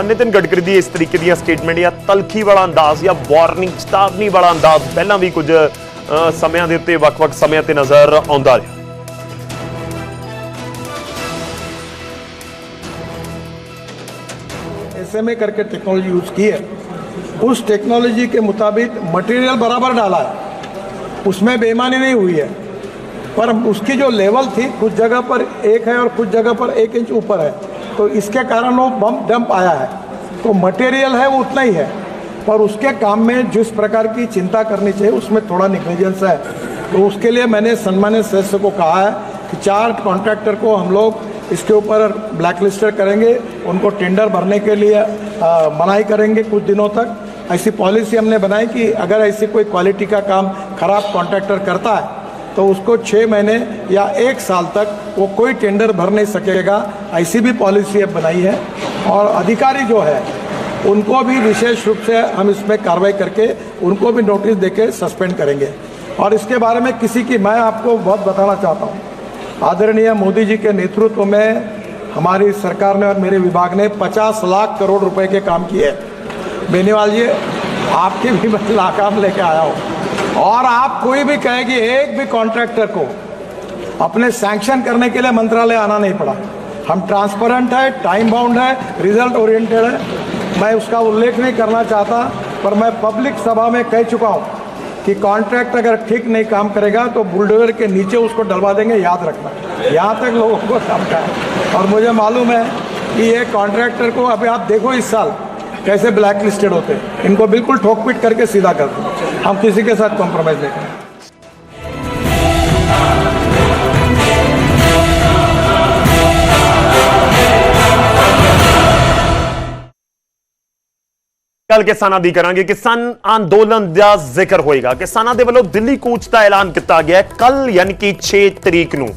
ਨਿਤਿਨ ਗਡਕਰੀ ਦੀ ਇਸ ਤਰੀਕੇ ਦੀਆਂ ਸਟੇਟਮੈਂਟ ਜਾਂ ਤਲਖੀ ਵਾਲਾ ਅੰਦਾਜ਼ ਜਾਂ ਵਾਰਨਿੰਗ ਚੇਤਾਵਨੀ ਵਾਲਾ ਅੰਦਾਜ਼ ਪਹਿਲਾਂ ਵੀ ਕੁਝ ਸਮਿਆਂ ਦੇ ਉੱਤੇ ਵੱਖ-ਵੱਖ ਸਮਿਆਂ ਤੇ ਨਜ਼ਰ ਆਉਂਦਾ ਰਿਹਾ। में करके टेक्नोलॉजी यूज़ की है। उस टेक्नोलॉजी के मुताबिक मटेरियल बराबर डाला है। उसमें बेईमानी नहीं हुई है। पर उसकी जो लेवल थी, कुछ जगह पर एक है और कुछ जगह पर एक इंच ऊपर है। तो इसके कारण वो बम डंप आया है। तो मटेरियल है, वो उतना ही है। पर उसके काम में जिस प्रकार की चिंता करनी चाहिए, उसमें थोड़ा निग्लिजेंस है। तो उसके लिए मैंने सम्मानित सदस्य को कहा है कि चार कॉन्ट्रैक्टर को हम लोग इसके ऊपर ब्लैक लिस्टेड करेंगे, उनको टेंडर भरने के लिए मनाही करेंगे कुछ दिनों तक। ऐसी पॉलिसी हमने बनाई कि अगर ऐसी कोई क्वालिटी का काम खराब कॉन्ट्रैक्टर करता है तो उसको छः महीने या एक साल तक वो कोई टेंडर भर नहीं सकेगा, ऐसी भी पॉलिसी अब बनाई है। और अधिकारी जो है, उनको भी विशेष रूप से हम इसमें कार्रवाई करके, उनको भी नोटिस देके सस्पेंड करेंगे। और इसके बारे में किसी की, मैं आपको बहुत बताना चाहता हूँ। आदरणीय मोदी जी के नेतृत्व में हमारी सरकार ने और मेरे विभाग ने 50 लाख करोड़ रुपए के काम किए। बेनीवाल जी, आपके भी मैं ला काम लेके आया हूँ। और आप कोई भी कहे कि एक भी कॉन्ट्रैक्टर को अपने सैंक्शन करने के लिए मंत्रालय आना नहीं पड़ा। हम ट्रांसपेरेंट है टाइम बाउंड है रिज़ल्ट ओरिएंटेड है। मैं उसका उल्लेख नहीं करना चाहता, पर मैं पब्लिक सभा में कह चुका हूँ कि कॉन्ट्रैक्ट अगर ठीक नहीं काम करेगा तो बुलडोजर के नीचे उसको डलवा देंगे, याद रखना। यहाँ तक लोगों को समझा है। और मुझे मालूम है कि ये कॉन्ट्रैक्टर को अभी आप देखो इस साल कैसे ब्लैक लिस्टेड होते हैं। इनको बिल्कुल ठोक पीट करके सीधा कर दो। हम किसी के साथ कॉम्प्रोमाइज़ नहीं करेंगे। ਗੱਲ ਕਿਸਾਨਾਂ ਦੀ ਕਰਾਂਗੇ ਕਿਸਾਨ ਅੰਦੋਲਨ ਦਾ ਜ਼ਿਕਰ ਹੋਏਗਾ। ਕਿਸਾਨਾਂ ਦੇ ਵੱਲੋਂ ਦਿੱਲੀ ਕੂਚ ਦਾ ਐਲਾਨ ਕੀਤਾ ਗਿਆ ਕੱਲ ਯਾਨੀ ਕਿ 6 ਤਰੀਕ ਨੂੰ।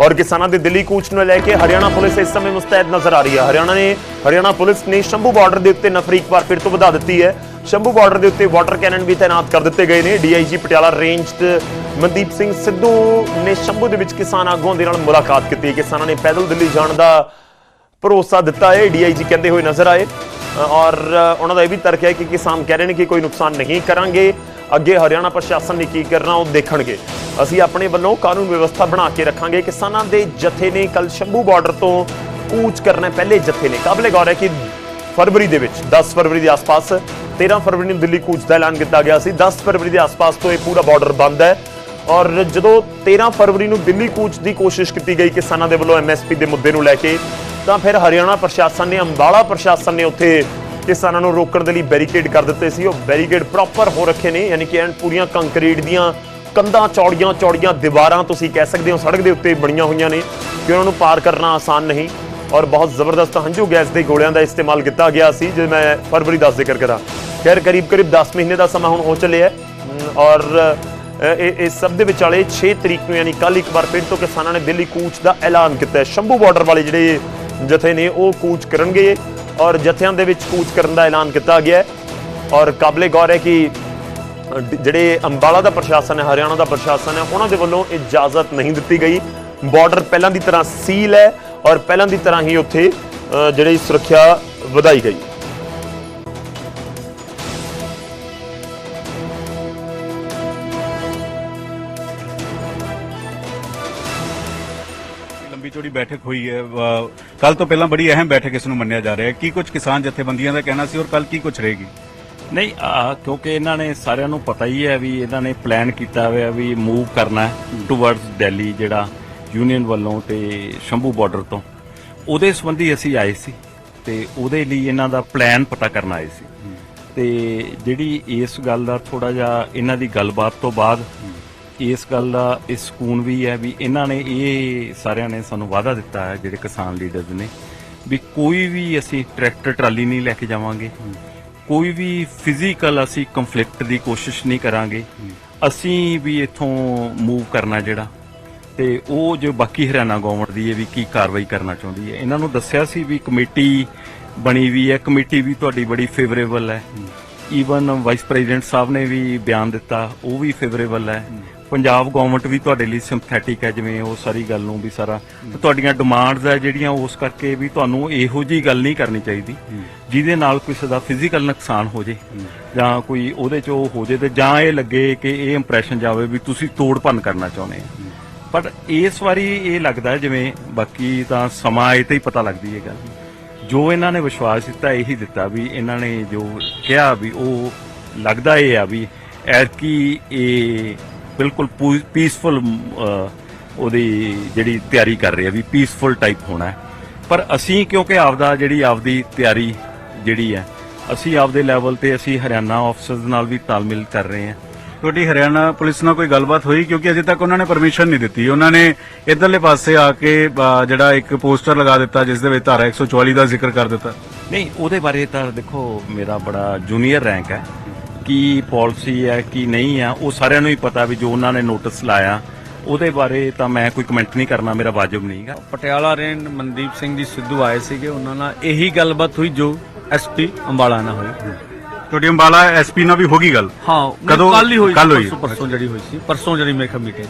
ਔਰ ਕਿਸਾਨਾਂ ਦੇ ਦਿੱਲੀ ਕੂਚ ਨੂੰ ਲੈ ਕੇ ਹਰਿਆਣਾ ਪੁਲਿਸ ਇਸ ਸਮੇਂ ਮੁਸਤੈਦ ਨਜ਼ਰ ਆ ਰਹੀ ਹੈ। ਹਰਿਆਣਾ ਨੇ, ਹਰਿਆਣਾ ਪੁਲਿਸ ਨੇ ਸ਼ੰਭੂ ਬਾਰਡਰ ਦੇ ਉੱਤੇ ਨਫਰੀ ਇੱਕ ਵਾਰ ਫਿਰ ਤੋਂ ਵਧਾ ਦਿੱਤੀ ਹੈ। ਸ਼ੰਭੂ ਬਾਰਡਰ ਦੇ ਉੱਤੇ ਵਾਟਰ ਕੈਨਨ ਵੀ ਤਾਇਨਾਤ ਕਰ ਦਿੱਤੇ ਗਏ ਨੇ। ਡੀਆਈਜੀ ਪਟਿਆਲਾ ਰੇਂਜ ਮਨਦੀਪ ਸਿੰਘ ਸਿੱਧੂ ਨੇ ਸ਼ੰਭੂ ਦੇ ਵਿੱਚ ਕਿਸਾਨ ਆਗੂਆਂ ਦੇ ਨਾਲ ਮੁਲਾਕਾਤ ਕੀਤੀ ਕਿਸਾਨਾਂ ਨੇ ਪੈਦਲ ਦਿੱਲੀ ਜਾਣ ਦਾ ਭਰੋਸਾ ਦਿੱਤਾ ਹੈ। ਡੀਆਈਜੀ ਕਹਿੰਦੇ ਹੋਏ ਨਜ਼ਰ ਆਏ। ਔਰ ਉਹਨਾਂ ਦਾ ਇਹ ਵੀ ਤਰਕ ਹੈ ਕਿ ਕਿਸਾਨ ਕਹਿ ਰਹੇ ਨੇ ਕਿ ਕੋਈ ਨੁਕਸਾਨ ਨਹੀਂ ਕਰਾਂਗੇ। ਅੱਗੇ ਹਰਿਆਣਾ ਪ੍ਰਸ਼ਾਸਨ ਨੇ ਕੀ ਕਰਨਾ, ਉਹ ਦੇਖਣਗੇ। ਅਸੀਂ ਆਪਣੇ ਵੱਲੋਂ ਕਾਨੂੰਨ ਵਿਵਸਥਾ ਬਣਾ ਕੇ ਰੱਖਾਂਗੇ। ਕਿਸਾਨਾਂ ਦੇ ਜਥੇ ਨੇ ਕੱਲ ਸ਼ੰਭੂ ਬਾਰਡਰ ਤੋਂ ਕੂਚ ਕਰਨਾ ਪਹਿਲੇ ਜਥੇ ਨੇ। ਕਾਬਲੇ ਗੌਰ ਹੈ ਕਿ ਫਰਵਰੀ ਦੇ ਵਿੱਚ 10 ਫਰਵਰੀ ਦੇ ਆਸ-ਪਾਸ 13 ਫਰਵਰੀ ਨੂੰ ਦਿੱਲੀ ਕੂਚ ਦਾ ਐਲਾਨ ਕੀਤਾ ਗਿਆ ਸੀ। 10 ਫਰਵਰੀ ਦੇ ਆਸ-ਪਾਸ ਤੋਂ ਇਹ ਪੂਰਾ ਬਾਰਡਰ ਬੰਦ ਹੈ। ਔਰ ਜਦੋਂ 13 ਫਰਵਰੀ ਨੂੰ ਦਿੱਲੀ ਕੂਚ ਦੀ ਕੋਸ਼ਿਸ਼ ਕੀਤੀ ਗਈ ਕਿਸਾਨਾਂ ਦੇ ਵੱਲੋਂ ਐਮਐਸਪੀ ਦੇ ਮੁੱਦੇ ਨੂੰ ਲੈ ਕੇ ਤਾਂ ਫਿਰ ਹਰਿਆਣਾ ਪ੍ਰਸ਼ਾਸਨ ਨੇ, ਅੰਬਾਲਾ ਪ੍ਰਸ਼ਾਸਨ ਨੇ ਉੱਥੇ ਕਿਸਾਨਾਂ ਨੂੰ ਰੋਕਣ ਦੇ ਲਈ ਬੈਰੀਕੇਡ ਕਰ ਦਿੱਤੇ ਸੀ। ਉਹ ਬੈਰੀਕੇਡ ਪ੍ਰੋਪਰ ਹੋ ਰੱਖੇ ਨੇ, ਯਾਨੀ ਕਿ ਐਨ ਪੂਰੀਆਂ ਕੰਕਰੀਟ ਦੀਆਂ ਕੰਧਾਂ, ਚੌੜੀਆਂ ਚੌੜੀਆਂ ਦੀਵਾਰਾਂ ਤੁਸੀਂ ਕਹਿ ਸਕਦੇ ਹੋ, ਸੜਕ ਦੇ ਉੱਤੇ ਬਣੀਆਂ ਹੋਈਆਂ ਨੇ ਕਿ ਉਹਨਾਂ ਨੂੰ ਪਾਰ ਕਰਨਾ ਆਸਾਨ ਨਹੀਂ। ਔਰ ਬਹੁਤ ਜ਼ਬਰਦਸਤ ਹੰਝੂ ਗੈਸ ਦੇ ਗੋਲਿਆਂ ਦਾ ਇਸਤੇਮਾਲ ਕੀਤਾ ਗਿਆ ਸੀ, ਜੇ ਮੈਂ ਫਰਵਰੀ ਦਾ ਜ਼ਿਕਰ ਕਰਾਂ। ਖੈਰ, ਕਰੀਬ ਕਰੀਬ 10 ਮਹੀਨੇ ਦਾ ਸਮਾਂ ਹੁਣ ਹੋ ਚੱਲਿਆ ਔਰ ਇਹ, ਇਸ ਸਭ ਦੇ ਵਿਚਾਲੇ 6 ਤਰੀਕ ਨੂੰ, ਯਾਨੀ ਕੱਲ ਇੱਕ ਵਾਰ ਫਿਰ ਤੋਂ ਕਿਸਾਨਾਂ ਨੇ ਦਿੱਲੀ ਕੂਚ ਦਾ ਐਲਾਨ ਕੀਤਾ ਹੈ। ਸ਼ੰਭੂ ਬਾਰਡਰ ਵਾਲੇ ਜਿਹੜੇ ਜਥੇ ਨੇ ਉਹ ਕੂਚ ਕਰਨਗੇ ਔਰ ਜਥਿਆਂ ਦੇ ਵਿੱਚ ਕੂਚ ਕਰਨ ਦਾ ਐਲਾਨ ਕੀਤਾ ਗਿਆ ਹੈ। ਔਰ ਕਾਬਲੇ ਗੌਰ ਹੈ ਕਿ ਜਿਹੜੇ ਅੰਬਾਲਾ ਦਾ ਪ੍ਰਸ਼ਾਸਨ ਹੈ, ਹਰਿਆਣਾ ਦਾ ਪ੍ਰਸ਼ਾਸਨ ਹੈ, ਉਹਨਾਂ ਦੇ ਵੱਲੋਂ ਇਜਾਜ਼ਤ ਨਹੀਂ ਦਿੱਤੀ ਗਈ। ਬਾਰਡਰ ਪਹਿਲਾਂ ਦੀ ਤਰ੍ਹਾਂ ਸੀਲ ਹੈ ਔਰ ਪਹਿਲਾਂ ਦੀ ਤਰ੍ਹਾਂ ਹੀ ਉੱਥੇ ਜਿਹੜੀ ਸੁਰੱਖਿਆ ਵਧਾਈ ਗਈ। ਚੌੜੀ ਬੈਠਕ ਹੋਈ ਹੈ। ਕੱਲ ਤੋਂ ਪਹਿਲਾਂ ਬੜੀ ਅਹਿਮ ਬੈਠਕ ਇਸ ਨੂੰ ਮੰਨਿਆ ਜਾ ਰਿਹਾ ਹੈ। ਕੀ ਕੁਝ ਕਿਸਾਨ ਜਥੇਬੰਦੀਆਂ ਦਾ ਕਹਿਣਾ ਸੀ ਔਰ ਕੱਲ ਕੀ ਕੁਝ ਰਹੇਗੀ? ਨਹੀਂ ਕਿਉਂਕਿ ਇਹਨਾਂ ਨੇ ਸਾਰਿਆਂ ਨੂੰ ਪਤਾ ਹੀ ਹੈ ਵੀ ਇਹਨਾਂ ਨੇ ਪਲਾਨ ਕੀਤਾ ਹੋਇਆ ਵੀ ਮੂਵ ਕਰਨਾ ਟੁਵਰਡਸ ਦਿੱਲੀ ਜਿਹੜਾ ਯੂਨੀਅਨ ਵੱਲੋਂ ਤੇ ਸ਼ੰਭੂ ਬਾਰਡਰ ਤੋਂ। ਉਹਦੇ ਸੰਬੰਧੀ ਅਸੀਂ ਆਏ ਸੀ ਤੇ ਉਹਦੇ ਲਈ ਇਹਨਾਂ ਦਾ ਪਲਾਨ ਪਤਾ ਕਰਨ ਆਏ ਸੀ। ਤੇ ਜਿਹੜੀ ਇਸ ਗੱਲ ਦਾ ਥੋੜਾ ਜਿਹਾ ਇਹਨਾਂ ਦੀ ਗੱਲਬਾਤ ਤੋਂ ਬਾਅਦ ਇਸ ਗੱਲ ਦਾ ਇਹ ਸਕੂਨ ਵੀ ਹੈ ਵੀ ਇਹਨਾਂ ਨੇ ਇਹ ਸਾਰਿਆਂ ਨੇ ਸਾਨੂੰ ਵਾਅਦਾ ਦਿੱਤਾ ਹੈ, ਜਿਹੜੇ ਕਿਸਾਨ ਲੀਡਰਸ ਨੇ, ਵੀ ਕੋਈ ਵੀ ਅਸੀਂ ਟਰੈਕਟਰ ਟਰਾਲੀ ਨਹੀਂ ਲੈ ਕੇ ਜਾਵਾਂਗੇ, ਕੋਈ ਵੀ ਫਿਜ਼ੀਕਲ ਅਸੀਂ ਕੰਫਲਿਕਟ ਦੀ ਕੋਸ਼ਿਸ਼ ਨਹੀਂ ਕਰਾਂਗੇ, ਅਸੀਂ ਵੀ ਇੱਥੋਂ ਮੂਵ ਕਰਨਾ ਜਿਹੜਾ, ਤੇ ਉਹ ਜੋ ਬਾਕੀ ਹਰਿਆਣਾ ਗਵਰਨਮੈਂਟ ਦੀ ਹੈ ਵੀ ਕੀ ਕਾਰਵਾਈ ਕਰਨਾ ਚਾਹੁੰਦੀ ਹੈ। ਇਹਨਾਂ ਨੂੰ ਦੱਸਿਆ ਸੀ ਵੀ ਕਮੇਟੀ ਬਣੀ ਵੀ ਹੈ, ਕਮੇਟੀ ਵੀ ਤੁਹਾਡੀ ਬੜੀ ਫੇਵਰੇਬਲ ਹੈ। ਈਵਨ ਵਾਈਸ ਪ੍ਰੈਜ਼ੀਡੈਂਟ ਸਾਹਿਬ ਨੇ ਵੀ ਬਿਆਨ ਦਿੱਤਾ, ਉਹ ਵੀ ਫੇਵਰੇਬਲ ਹੈ। ਪੰਜਾਬ ਗਵਰਨਮੈਂਟ ਵੀ ਤੁਹਾਡੇ ਲਈ ਸਿੰਪਥੈਟਿਕ ਹੈ ਜਿਵੇਂ ਉਹ ਸਾਰੀ ਗੱਲ ਨੂੰ ਵੀ ਸਾਰਾ ਤੇ ਤੁਹਾਡੀਆਂ ਡਿਮਾਂਡਸ ਹੈ ਜਿਹੜੀਆਂ ਉਸ ਕਰਕੇ ਵੀ ਤੁਹਾਨੂੰ ਇਹੋ ਜੀ ਗੱਲ ਨਹੀਂ ਕਰਨੀ ਚਾਹੀਦੀ ਜਿਹਦੇ ਨਾਲ ਕਿਸੇ ਦਾ ਫਿਜ਼ੀਕਲ ਨੁਕਸਾਨ ਹੋ ਜੇ ਜਾਂ ਕੋਈ ਉਹਦੇ ਚ ਉਹ ਹੋ ਜੇ ਤੇ ਜਾਂ ਇਹ ਲੱਗੇ ਕਿ ਇਹ ਇੰਪ੍ਰੈਸ਼ਨ ਜਾਵੇ ਵੀ ਤੁਸੀਂ ਤੋੜ ਭੰਨ ਕਰਨਾ ਚਾਹੁੰਦੇ ਆ ਪਰ ਇਸ ਵਾਰੀ ਇਹ ਲੱਗਦਾ ਜਿਵੇਂ ਬਾਕੀ ਤਾਂ ਸਮਾਂ ਆਏ ਤੇ ਹੀ ਪਤਾ ਲੱਗਦੀ ਹੈ ਗੱਲ। ਜੋ ਇਹਨਾਂ ਨੇ ਵਿਸ਼ਵਾਸ ਦਿੱਤਾ ਇਹੀ ਦਿੱਤਾ ਵੀ ਇਹਨਾਂ ਨੇ ਜੋ ਕਿਹਾ ਵੀ ਉਹ ਲੱਗਦਾ ਇਹ ਆ ਵੀ ਐਤਕੀ ਇਹ ਬਿਲਕੁਲ ਪੀਸਫੁਲ ਉਹਦੀ ਜਿਹੜੀ ਤਿਆਰੀ ਕਰ ਰਹੇ ਆ ਵੀ ਪੀਸਫੁਲ ਟਾਈਪ ਹੋਣਾ ਪਰ ਅਸੀਂ ਕਿਉਂਕਿ ਆਪਦਾ ਜਿਹੜੀ ਆਪਦੀ ਤਿਆਰੀ ਜਿਹੜੀ ਹੈ ਅਸੀਂ ਆਪਦੇ ਲੈਵਲ ਤੇ ਅਸੀਂ ਹਰਿਆਣਾ ਆਫਸਰਸ ਨਾਲ ਵੀ ਤਾਲਮੇਲ ਕਰ ਰਹੇ ਹਾਂ। ਤੁਹਾਡੀ ਹਰਿਆਣਾ ਪੁਲਿਸ ਨਾਲ ਕੋਈ ਗੱਲਬਾਤ ਹੋਈ? ਕਿਉਂਕਿ ਅਜੇ ਤੱਕ ਉਹਨਾਂ ਨੇ ਪਰਮਿਸ਼ਨ ਨਹੀਂ ਦਿੱਤੀ। ਉਹਨਾਂ ਨੇ ਇਧਰਲੇ ਪਾਸੇ ਆ ਕੇ ਜਿਹੜਾ ਇੱਕ ਪੋਸਟਰ ਲਗਾ ਦਿੱਤਾ ਜਿਸ ਦੇ ਵਿੱਚ ਧਾਰਾ 144 ਦਾ ਜ਼ਿਕਰ ਕਰ ਦਿੱਤਾ। ਨਹੀਂ ਉਹਦੇ ਬਾਰੇ ਤਾਂ ਦੇਖੋ ਮੇਰਾ ਬੜਾ ਜੂਨੀਅਰ ਰੈਂਕ ਹੈ। ਕੀ ਪਾਲਿਸੀ ਹੈ ਕੀ ਨਹੀਂ ਹੈ ਉਹ ਸਾਰਿਆਂ ਨੂੰ ਹੀ ਪਤਾ ਵੀ ਜੋ ਉਹਨਾਂ ਨੇ ਨੋਟਿਸ ਲਾਇਆ। ਉਹਦੇ ਬਾਰੇ ਤਾਂ ਮੈਂ ਕੋਈ ਕਮੈਂਟ ਨਹੀਂ ਕਰਨਾ ਮੇਰਾ ਵਾਜਬ ਨਹੀਂਗਾ ਪਟਿਆਲਾ ਰੇਂਜ ਮਨਦੀਪ ਸਿੰਘ ਜੀ ਸਿੱਧੂ ਆਏ ਸੀਗੇ ਉਹਨਾਂ ਨਾਲ ਇਹੀ ਗੱਲਬਾਤ ਹੋਈ ਜੋ ਐਸਪੀ ਅੰਬਾਲਾ ਨਾਲ ਹੋਈ। ਤੁਹਾਡੀ ਅੰਬਾਲਾ ਐਸਪੀ ਨਾਲ ਵੀ ਹੋਗੀ ਗੱਲ? ਹਾਂ ਕਦੋਂ? ਕੱਲ ਹੀ ਹੋਈ ਹੋਈ। ਪਰਸੋਂ- ਜਿਹੜੀ ਹੋਈ ਸੀ ਪਰਸੋਂ ਜਿਹੜੀ ਮੇਖਾ ਮੀਟਿੰਗ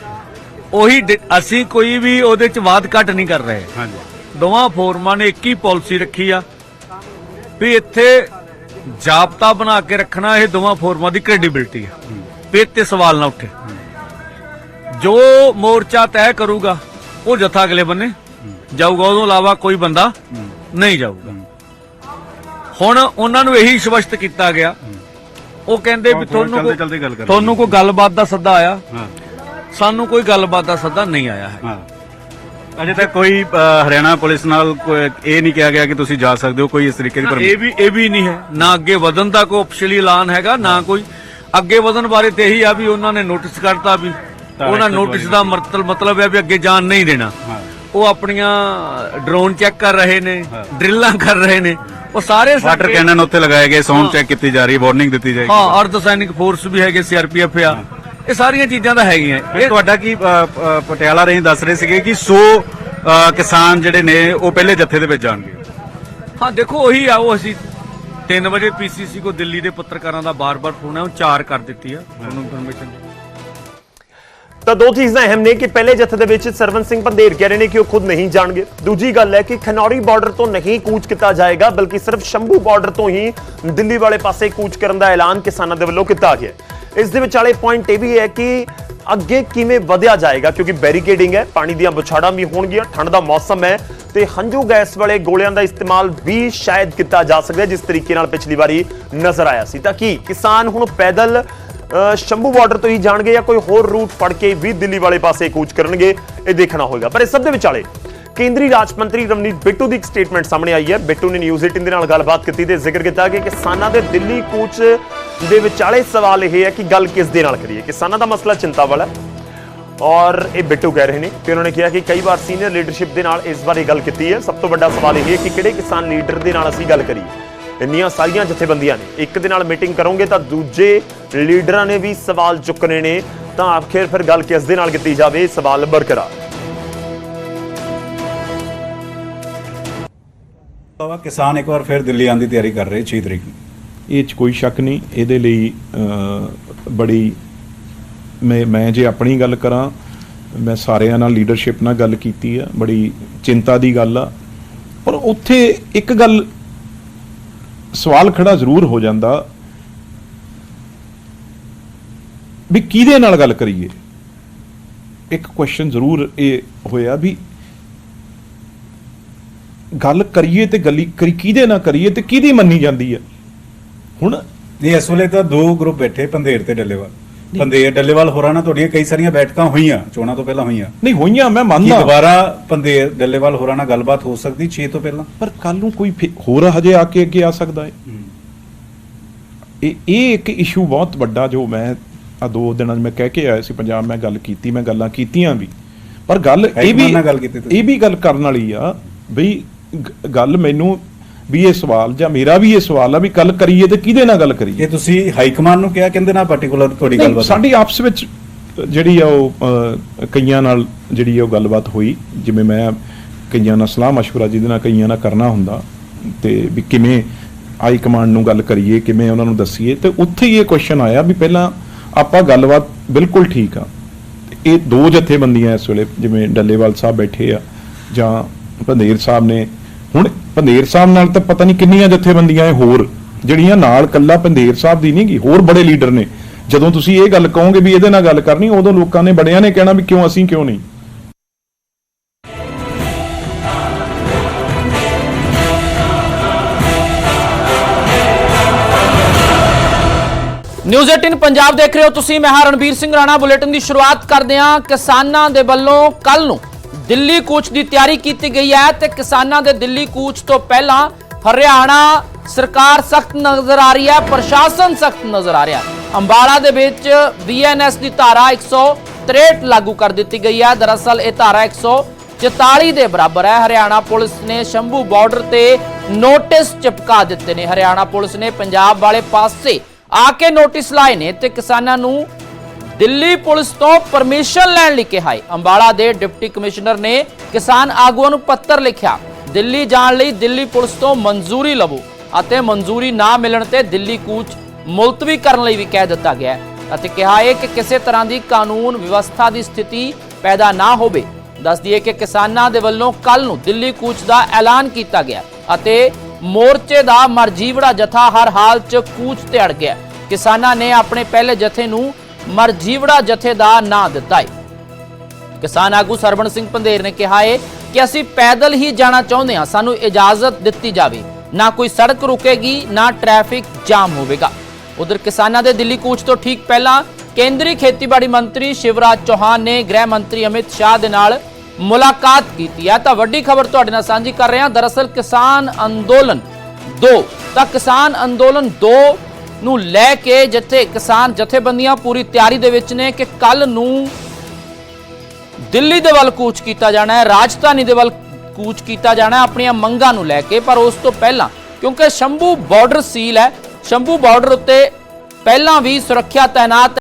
ਉਹੀ ਅਸੀਂ ਕੋਈ ਵੀ ਉਹਦੇ ਚ ਵਾਦ ਘਟ ਨਹੀਂ ਕਰ ਰਹੇ। ਹਾਂਜੀ। ਦੋਵਾਂ ਫੋਰਮਾਂ ਨੇ ਇੱਕ ਹੀ ਪਾਲਿਸੀ ਰੱਖੀ ਆ ਵੀ ਇੱਥੇ ਜਾਬਤਾ ਬਣਾ ਕੇ ਰੱਖਣਾ ਇਹ ਦੋਵਾਂ ਫੋਰਮਾਂ ਦੀ ਕ੍ਰੈਡੀਬਿਲਟੀ ਆ। ਵੀ ਤੇ ਸਵਾਲ ਨਾ ਉੱਠੇ। ਜੋ ਮੋਰਚਾ ਤੈਅ ਕਰੂਗਾ ਉਹ ਜਥਾ ਅਗਲੇ ਬੰਨੇ ਜਾਊਗਾ ਉਹਦੋਂ ਇਲਾਵਾ ਕੋਈ ਬੰਦਾ ਨਹੀਂ ਜਾਊਗਾ। ਹੁਣ ਉਹਨਾਂ ਨੂੰ ਇਹੀ ਸਪਸ਼ਟ ਕੀਤਾ ਗਿਆ। ਉਹ ਕਹਿੰਦੇ ਵੀ ਤੁਹਾਨੂੰ ਤੁਹਾਨੂੰ ਕੋਈ ਗੱਲਬਾਤ ਦਾ ਸੱਦਾ ਆਇਆ। ਹਾਂ। ਸਾਨੂੰ ਕੋਈ ਗੱਲਬਾਤ ਦਾ ਸੱਦਾ ਨਹੀਂ ਆਇਆ ਹੈ ਹਾਂ। ਅਜੇ ਤੱਕ ਕੋਈ ਅ, ਹਰਿਆਣਾ ਪੁਲਿਸ ਨਾਲ ਕੋਈ ਇਹ ਨਹੀਂ ਕਿਹਾ ਗਿਆ ਕਿ ਤੁਸੀਂ ਜਾ ਸਕਦੇ ਹੋ ਕੋਈ ਇਸ ਤਰੀਕੇ ਦੀ ਇਹ ਵੀ ਇਹ ਵੀ ਨਹੀਂ ਹੈ। ਨਾ ਅੱਗੇ ਵਧਣ ਦਾ ਕੋਈ ਅਫਸ਼ਲੀ ਐਲਾਨ ਹੈਗਾ ਨਾ ਕੋਈ ਅੱਗੇ ਵਧਣ ਬਾਰੇ ਤੇ ਇਹੀ ਆ ਵੀ ਉਹਨਾਂ ਨੇ ਨੋਟਿਸ ਕਰਤਾ ਵੀ ਉਹਨਾਂ ਨੋਟਿਸ ਦਾ ਮਤਲਬ ਮਤਲਬ ਹੈ ਵੀ ਅੱਗੇ ਜਾਣ ਨਹੀਂ ਦੇਣਾ। ਉਹ ਆਪਣੀਆਂ ਡਰੋਨ ਚੈੱਕ ਕਰ ਰਹੇ ਨੇ। ਡਰਿੱਲਾਂ ਕਰ ਰਹੇ ਨੇ ਉਹ ਸਾਰੇ ਵਾਟਰ ਕੈਨਨ ਉੱਤੇ ਲਗਾਏ ਗਏ ਸਾਊਂਡ। ਚੈੱਕ ਕੀਤੀ ਜਾ ਰਹੀ ਹੈ ਵਾਰਨਿੰਗ ਦਿੱਤੀ ਜਾਏਗੀ। ਹਾਂ ਅਰਧ ਸੈਨਿਕ ਫੋਰਸ ਵੀ ਹੈਗੇ ਸੀਆਰਪੀਐਫ ਆ। ਇਹ ਸਾਰੀਆਂ ਚੀਜ਼ਾਂ ਤਾਂ ਹੈਗੀਆਂ। ਇਹ ਤੁਹਾਡਾ ਕੀ ਪਟਿਆਲਾ ਰਹੀ ਦੱਸ ਰਹੇ ਸੀਗੇ ਕਿ 100 ਅ, ਕਿਸਾਨ ਜਿਹੜੇ ਨੇ ਉਹ ਪਹਿਲੇ ਜੱਥੇ ਦੇ ਵਿੱਚ ਜਾਣਗੇ। ਹਾਂ ਦੇਖੋ ਉਹੀ ਆ ਉਹ ਅਸੀਂ 3 ਵਜੇ ਪੀਸੀਸੀ ਕੋ ਦਿੱਲੀ ਦੇ ਪੱਤਰਕਾਰਾਂ ਦਾ ਬਾਰ-ਬਾਰ ਫੋਨ ਹੈ ਉਹ ਚਾਰ ਕਰ ਦਿੱਤੀ ਆ। ਤੁਹਾਨੂੰ ਇਨਫੋਰਮੇਸ਼ਨ ਤਾਂ ਦੋ ਚੀਜ਼ਾਂ ਅਹਿਮ ਨੇ ਕਿ ਪਹਿਲੇ ਜਥੇ ਦੇ ਵਿੱਚ ਸਰਵਨ ਸਿੰਘ ਪੰਧੇਰ ਕਹਿ ਰਹੇ ਨੇ ਕਿ ਉਹ ਖੁਦ ਨਹੀਂ ਜਾਣਗੇ। ਦੂਜੀ ਗੱਲ ਹੈ ਕਿ ਖਨੌਰੀ ਬਾਰਡਰ ਤੋਂ ਨਹੀਂ ਕੂਚ ਕੀਤਾ ਜਾਏਗਾ ਬਲਕਿ ਸਿਰਫ ਸ਼ੰਭੂ ਬਾਰਡਰ ਤੋਂ ਹੀ ਦਿੱਲੀ ਵਾਲੇ ਪਾਸੇ ਕੂਚ ਕਰਨ ਦਾ ਐਲਾਨ ਕਿਸਾਨਾਂ ਦੇ ਵੱਲੋਂ ਕੀਤਾ ਗਿਆ ਹੈ। ਇਸ ਦੇ ਵਿਚਾਲੇ ਪੁਆਇੰਟ ਇਹ ਵੀ ਹੈ ਕਿ ਅੱਗੇ ਕਿਵੇਂ ਵਧਿਆ ਜਾਏਗਾ, ਕਿਉਂਕਿ ਬੈਰੀਕੇਡਿੰਗ ਹੈ, ਪਾਣੀ ਦੀਆਂ ਬੁਛਾੜਾਂ ਵੀ ਹੋਣਗੀਆਂ, ਠੰਡ ਦਾ ਮੌਸਮ ਹੈ, ਤੇ ਹੰਝੂ ਗੈਸ ਵਾਲੇ ਗੋਲਿਆਂ ਦਾ ਇਸਤੇਮਾਲ ਵੀ ਸ਼ਾਇਦ ਕੀਤਾ ਜਾ ਸਕਦਾ ਜਿਸ ਤਰੀਕੇ ਨਾਲ ਪਿਛਲੀ ਵਾਰੀ ਨਜ਼ਰ ਆਇਆ ਸੀ। ਤਾਂ ਕੀ ਕਿਸਾਨ ਹੁਣ ਪੈਦਲ ਸ਼ੰਭੂ ਬਾਰਡਰ ਤੋਂ ਹੀ ਜਾਣਗੇ ਜਾਂ ਕੋਈ ਹੋਰ ਰੂਟ ਫੜ ਕੇ ਵੀ ਦਿੱਲੀ ਵਾਲੇ ਪਾਸੇ ਕੂਚ ਕਰਨਗੇ, ਇਹ ਦੇਖਣਾ ਹੋਏਗਾ। ਪਰ ਇਸ ਸਭ ਦੇ ਵਿਚਾਲੇ ਕੇਂਦਰੀ ਰਾਜ ਮੰਤਰੀ ਰਵਨੀਤ ਬਿੱਟੂ ਦੀ ਇੱਕ ਸਟੇਟਮੈਂਟ ਸਾਹਮਣੇ ਆਈ ਹੈ। ਬਿੱਟੂ ਨੇ ਨਿਊਜ਼ 18 ਦੇ ਨਾਲ ਗੱਲਬਾਤ ਕੀਤੀ ਤੇ ਜ਼ਿਕਰ ਕੀਤਾ ਕਿ ਕਿਸਾਨਾਂ ਦੇ ਦਿੱਲੀ ਕੂਚ ਦੇ ਵਿਚਾਲੇ ਸਵਾਲ ਇਹ ਹੈ ਕਿ ਗੱਲ ਕਿਸ ਦੇ ਨਾਲ ਕਰੀਏ? ਕਿਸਾਨਾਂ ਦਾ ਮਸਲਾ ਚਿੰਤਾ ਵਾਲਾ ਔਰ ਇਹ ਬਿੱਟੂ ਕਹਿ ਰਹੇ ਨੇ ਕਿ ਉਹਨਾਂ ਨੇ ਕਿਹਾ ਕਿ ਕਈ ਵਾਰ ਸੀਨੀਅਰ ਲੀਡਰਸ਼ਿਪ ਦੇ ਨਾਲ ਇਸ ਬਾਰੇ ਗੱਲ ਕੀਤੀ ਹੈ। ਸਭ ਤੋਂ ਵੱਡਾ ਸਵਾਲ ਇਹ ਹੈ ਕਿ ਕਿਹੜੇ ਕਿਸਾਨ ਲੀਡਰ ਦੇ ਨਾਲ ਅਸੀਂ ਗੱਲ ਕਰੀਏ? ਇੰਨੀਆਂ ਸਾਰੀਆਂ ਜਥੇਬੰਦੀਆਂ ਨੇ। ਇੱਕ ਦੇ ਨਾਲ ਮੀਟਿੰਗ ਕਰੋਗੇ ਤਾਂ ਦੂਜੇ ਲੀਡਰਾਂ ਨੇ ਵੀ ਸਵਾਲ ਚੁੱਕਣੇ ਨੇ। ਤਾਂ ਆਖਿਰ ਫਿਰ ਗੱਲ ਕਿਸ ਦੇ ਨਾਲ ਕੀਤੀ ਜਾਵੇ? ਇਹ ਸਵਾਲ ਬਰਕਰਾਰ ਵਾ ਕਿਸਾਨ ਇੱਕ ਵਾਰ ਫਿਰ ਦਿੱਲੀ ਆਉਣ ਦੀ ਤਿਆਰੀ ਕਰ ਰਹੇ 6 ਤਰੀਕ ਨੂੰ। ਇਹ 'ਚ ਕੋਈ ਸ਼ੱਕ ਨਹੀਂ, ਇਹਦੇ ਲਈ ਬੜੀ ਮੈਂ ਮੈਂ ਜੇ ਆਪਣੀ ਗੱਲ ਕਰਾਂ, ਮੈਂ ਸਾਰਿਆਂ ਨਾਲ ਲੀਡਰਸ਼ਿਪ ਨਾਲ ਗੱਲ ਕੀਤੀ ਆ, ਬੜੀ ਚਿੰਤਾ ਦੀ ਗੱਲ ਆ, ਪਰ ਉੱਥੇ ਇੱਕ ਗੱਲ ਸਵਾਲ ਖੜਾ ਜ਼ਰੂਰ ਹੋ ਜਾਂਦਾ ਵੀ ਕਿਹਦੇ ਨਾਲ ਗੱਲ ਕਰੀਏ? ਇੱਕ ਕੁਐਸਚਨ ਜ਼ਰੂਰ ਇਹ ਹੋਇਆ ਵੀ ਗੱਲ ਕਰੀਏ ਤੇ ਗੱਲੀ, ਕਰੀ ਕਿਹਦੇ ਨਾਲ ਕਰੀਏ ਤੇ ਕਿਹਦੀ ਮੰਨੀ ਜਾਂਦੀ ਹੈ ਹੁਣ ਨਹੀਂ ਇਸ ਵੇਲੇ ਤਾਂ ਦੋ ਗਰੁੱਪ ਬੈਠੇ ਪੰਧੇਰ ਤੇ ਡੱਲੇਵਾਲ। ਪੰਧੇਰ ਡੱਲੇਵਾਲ ਹੋਰਾਂ ਨਾਲ ਤੁਹਾਡੀਆਂ ਕਈ ਸਾਰੀਆਂ ਬੈਠਕਾਂ ਹੋਈਆਂ ਚੋਣਾਂ ਤੋਂ ਪਹਿਲਾਂ ਹੋਈਆਂ। ਨਹੀਂ ਹੋਈਆਂ ਮੈਂ ਮੰਨਦਾ। ਦੁਬਾਰਾ ਪੰਧੇਰ ਡੱਲੇਵਾਲ ਹੋਰਾਂ ਨਾਲ ਗੱਲਬਾਤ ਹੋ ਸਕਦੀ 6 ਤੋਂ ਪਹਿਲਾਂ? ਪਰ ਕੱਲ ਨੂੰ ਕੋਈ ਹੋਰ ਹਜੇ ਆ ਕੇ ਅੱਗੇ ਆ ਸਕਦਾ ਹੈ। ਇਹ ਇਹ ਇੱਕ ਇਸ਼ੂ ਬਹੁਤ ਵੱਡਾ ਜੋ ਮੈਂ ਆ ਦੋ ਦਿਨਾਂ ਮੈਂ ਕਹਿ ਕੇ ਆਇਆ ਸੀ ਪੰਜਾਬ ਮੈਂ ਗੱਲ ਕੀਤੀ ਮੈਂ ਗੱਲਾਂ ਕੀਤੀਆਂ ਵੀ। ਪਰ ਗੱਲ ਇਹ ਵੀ? ਇਹ ਵੀ ਗੱਲ ਕਰਨ ਵਾਲੀ ਆ ਗ- ਗੱਲ ਮੈਨੂੰ ਵੀ ਇਹ ਸਵਾਲ ਜਾਂ ਮੇਰਾ ਵੀ ਇਹ ਸਵਾਲ ਆ ਵੀ ਗੱਲ ਕਰੀਏ ਤੇ ਕਿਹਦੇ ਨਾਲ ਗੱਲ ਕਰੀਏ ਇਹ ਤੁਸੀਂ ਹਾਈ ਕਮਾਂਡ ਨੂੰ ਕਿਹਾ ਕਹਿੰਦੇ ਨਾ ਪਾਰਟਿਕੂਲਰ ਤੁਹਾਡੀ ਨਹੀਂ, ਗੱਲਬਾਤ ਸਾਡੀ ਆਪਸ ਵਿੱਚ ਜਿਹੜੀ ਆ ਉਹ ਅ, ਕਈਆਂ ਨਾਲ ਜਿਹੜੀ ਆ ਉਹ ਗੱਲਬਾਤ ਹੋਈ ਜਿਵੇਂ ਮੈਂ ਕਈਆਂ ਨਾਲ ਸਲਾਹ مشورہ ਜਿਹਦੇ ਨਾਲ ਕਈਆਂ ਨਾਲ ਕਰਨਾ ਹੁੰਦਾ ਤੇ ਵੀ ਕਿਵੇਂ ਹਾਈ ਕਮਾਂਡ ਨੂੰ ਗੱਲ ਕਰੀਏ ਕਿਵੇਂ ਉਹਨਾਂ ਨੂੰ ਦੱਸੀਏ ਤੇ ਉੱਥੇ ਹੀ ਇਹ ਕੁਐਸਚਨ ਆਇਆ ਵੀ ਪਹਿਲਾਂ ਆਪਾਂ ਗੱਲਬਾਤ ਬਿਲਕੁਲ ਠੀਕ ਆ ਇਹ ਦੋ ਜਥੇਬੰਦੀਆਂ ਇਸ ਵੇਲੇ ਜਿਵੇਂ ਡੱਲੇਵਾਲ ਸਾਹਿਬ ਬੈਠੇ ਆ ਜਾਂ ਪੰਧੇਰ ਸਾਹਿਬ ਨੇ ਹੁਣ ਪੰਦੇਰ ਸਾਹਿਬ ਨਾਲ ਤਾਂ ਪਤਾ ਨਹੀਂ ਕਿੰਨੀਆਂ ਜਥੇਬੰਦੀਆਂ ਇਹ ਹੋਰ, ਜਿਹੜੀਆਂ ਨਾਲ ਕੱਲਾ ਪੰਧੇਰ ਸਾਹਿਬ ਦੀ ਨਹੀਂ ਹੋਰ ਬੜੇ ਲੀਡਰ ਨੇ। ਜਦੋਂ ਤੁਸੀਂ ਇਹ ਗੱਲ ਕਹੋਗੇ ਵੀ ਇਹਦੇ ਨਾਲ ਗੱਲ ਕਰਨੀ, ਉਦੋਂ ਲੋਕਾਂ ਨੇ ਬੜਿਆਂ ਨੇ ਕਹਿਣਾ ਵੀ ਕਿਉਂ ਅਸੀਂ, ਕਿਉਂ ਨਹੀਂ। ਨਿਊਜ਼ 18 ਪੰਜਾਬ ਦੇਖ ਰਹੇ ਹੋ ਤੁਸੀਂ, ਮੈਂ ਹਾਂ ਰਣਬੀਰ ਸਿੰਘ ਰਾਣਾ। ਬੁਲੇਟਿਨ ਦੀ ਸ਼ੁਰੂਆਤ ਕਰਦੇ ਹਾਂ ਕਿਸਾਨਾਂ ਦੇ ਵੱਲੋਂ ਕੱਲ ਨੂੰ। ਦਿੱਲੀ ਕੂਚ ਦੀ ਤਿਆਰੀ ਕੀਤੀ ਗਈ ਹੈ ਤੇ ਕਿਸਾਨਾਂ ਦੇ ਦਿੱਲੀ ਕੂਚ ਤੋਂ ਪਹਿਲਾਂ ਹਰਿਆਣਾ ਸਰਕਾਰ ਸਖਤ ਨਜ਼ਰ ਆ ਰਹੀ ਹੈ, ਪ੍ਰਸ਼ਾਸਨ ਸਖਤ ਨਜ਼ਰ ਆ ਰਿਹਾ ਅੰਬਾਲਾ ਦੇ ਵਿੱਚ ਬੀਐਨਐਸ ਦੀ ਧਾਰਾ 163 ਲਾਗੂ ਕਰ ਦਿੱਤੀ ਗਈ ਹੈ। ਦਰਅਸਲ ਇਹ ਧਾਰਾ 144 ਦੇ ਬਰਾਬਰ ਹੈ। ਹਰਿਆਣਾ ਪੁਲਿਸ ਨੇ ਸ਼ੰਭੂ ਬਾਰਡਰ ਤੇ ਨੋਟਿਸ ਚਿਪਕਾ ਦਿੱਤੇ ਨੇ। ਹਰਿਆਣਾ ਪੁਲਿਸ ਨੇ ਪੰਜਾਬ ਵਾਲੇ ਪਾਸੇ ਆ ਕੇ ਨੋਟਿਸ ਲਾਏ ਨੇ ਤੇ ਕਿਸਾਨਾਂ ਨੂੰ ਦਿੱਲੀ ਪੁਲਿਸ ਤੋਂ ਪਰਮਿਸ਼ਨ ਲੈਣ ਲਈ ਕਿਹਾ ਹੈ। ਅੰਬਾਲਾ ਦੇ ਡਿਪਟੀ ਕਮਿਸ਼ਨਰ ਨੇ ਕਿਸਾਨ ਆਗੂਆਂ ਨੂੰ ਪੱਤਰ ਲਿਖਿਆ, ਦਿੱਲੀ ਜਾਣ ਲਈ ਦਿੱਲੀ ਪੁਲਿਸ ਤੋਂ ਮਨਜ਼ੂਰੀ ਲਵੋ ਅਤੇ ਮਨਜ਼ੂਰੀ ਨਾ ਮਿਲਣ ਤੇ ਦਿੱਲੀ ਕੂਚ ਮੁਲਤਵੀ ਕਰਨ ਲਈ ਵੀ ਕਹਿ ਦਿੱਤਾ ਗਿਆ ਹੈ ਅਤੇ ਕਿਹਾ ਹੈ ਕਿ ਕਿਸੇ ਤਰ੍ਹਾਂ ਦੀ ਕਾਨੂੰਨ ਵਿਵਸਥਾ ਦੀ ਸਥਿਤੀ ਪੈਦਾ ਨਾ ਹੋਵੇ। ਦੱਸ ਦਈਏ ਕਿ ਕਿਸਾਨਾਂ ਦੇ ਵੱਲੋਂ ਕੱਲ ਨੂੰ ਦਿੱਲੀ ਕੂਚ ਦਾ ਐਲਾਨ ਕੀਤਾ ਗਿਆ ਅਤੇ ਮੋਰਚੇ ਦਾ ਮਰਜੀਵੜਾ ਜਥਾ ਹਰ ਹਾਲ 'ਚ ਕੂਚ ਤੇ ਅੜ ਗਿਆ ਕਿਸਾਨਾਂ ਨੇ ਆਪਣੇ ਪਹਿਲੇ ਜਥੇ ਨੂੰ ਮਰਜੀਵੜਾ ਜਥੇ ਦਾ ਨਾਂ ਦਿੱਤਾ ਹੈ ਕਿਸਾਨ ਆਗੂ ਸਰਵਣ ਸਿੰਘ ਪੰਧੇਰ ਨੇ ਕਿਹਾ ਹੈ ਕਿ ਅਸੀਂ ਪੈਦਲ ਹੀ ਜਾਣਾ ਚਾਹੁੰਦੇ ਹਾਂ, ਸਾਨੂੰ ਇਜਾਜ਼ਤ ਦਿੱਤੀ ਜਾਵੇ। ਨਾ ਕੋਈ ਸੜਕ ਰੁਕੇਗੀ, ਨਾ ਟ੍ਰੈਫਿਕ ਜਾਮ ਹੋਵੇਗਾ। ਉਧਰ ਕਿਸਾਨਾਂ ਦੇ ਦਿੱਲੀ ਕੂਚ ਤੋਂ ਠੀਕ ਪਹਿਲਾਂ ਕੇਂਦਰੀ ਖੇਤੀਬਾੜੀ ਮੰਤਰੀ ਸ਼ਿਵਰਾਜ ਚੌਹਾਨ ਨੇ ਗ੍ਰਹਿ ਮੰਤਰੀ ਅਮਿਤ ਸ਼ਾਹ ਦੇ ਨਾਲ ਮੁਲਾਕਾਤ ਕੀਤੀ ਹੈ। ਤਾਂ ਵੱਡੀ ਖਬਰ ਤੁਹਾਡੇ ਨਾਲ ਸਾਂਝੀ ਕਰ ਰਹੇ ਹਾਂ। ਦਰਅਸਲ ਕਿਸਾਨ ਅੰਦੋਲਨ 2 ਤਾਂ ਕਿਸਾਨ ਅੰਦੋਲਨ 2 ਨੂੰ ਲੈ ਕੇ ਜਿੱਥੇ ਕਿਸਾਨ ਜਥੇਬੰਦੀਆਂ ਪੂਰੀ ਤਿਆਰੀ ਦੇ ਵਿੱਚ ਨੇ ਕਿ ਕੱਲ ਨੂੰ ਦਿੱਲੀ ਦੇ ਵੱਲ ਕੂਚ ਕੀਤਾ ਜਾਣਾ ਹੈ, ਰਾਜਧਾਨੀ ਦੇ ਵੱਲ ਕੂਚ ਕੀਤਾ ਜਾਣਾ ਆਪਣੀਆਂ ਮੰਗਾਂ ਨੂੰ ਲੈ ਕੇ। ਪਰ ਉਸ ਤੋਂ ਪਹਿਲਾਂ, ਕਿਉਂਕਿ ਸ਼ੰਭੂ ਬਾਰਡਰ ਸੀਲ ਹੈ, ਸ਼ੰਭੂ ਬਾਰਡਰ ਉੱਤੇ ਪਹਿਲਾਂ ਵੀ ਸੁਰੱਖਿਆ ਤਾਇਨਾਤ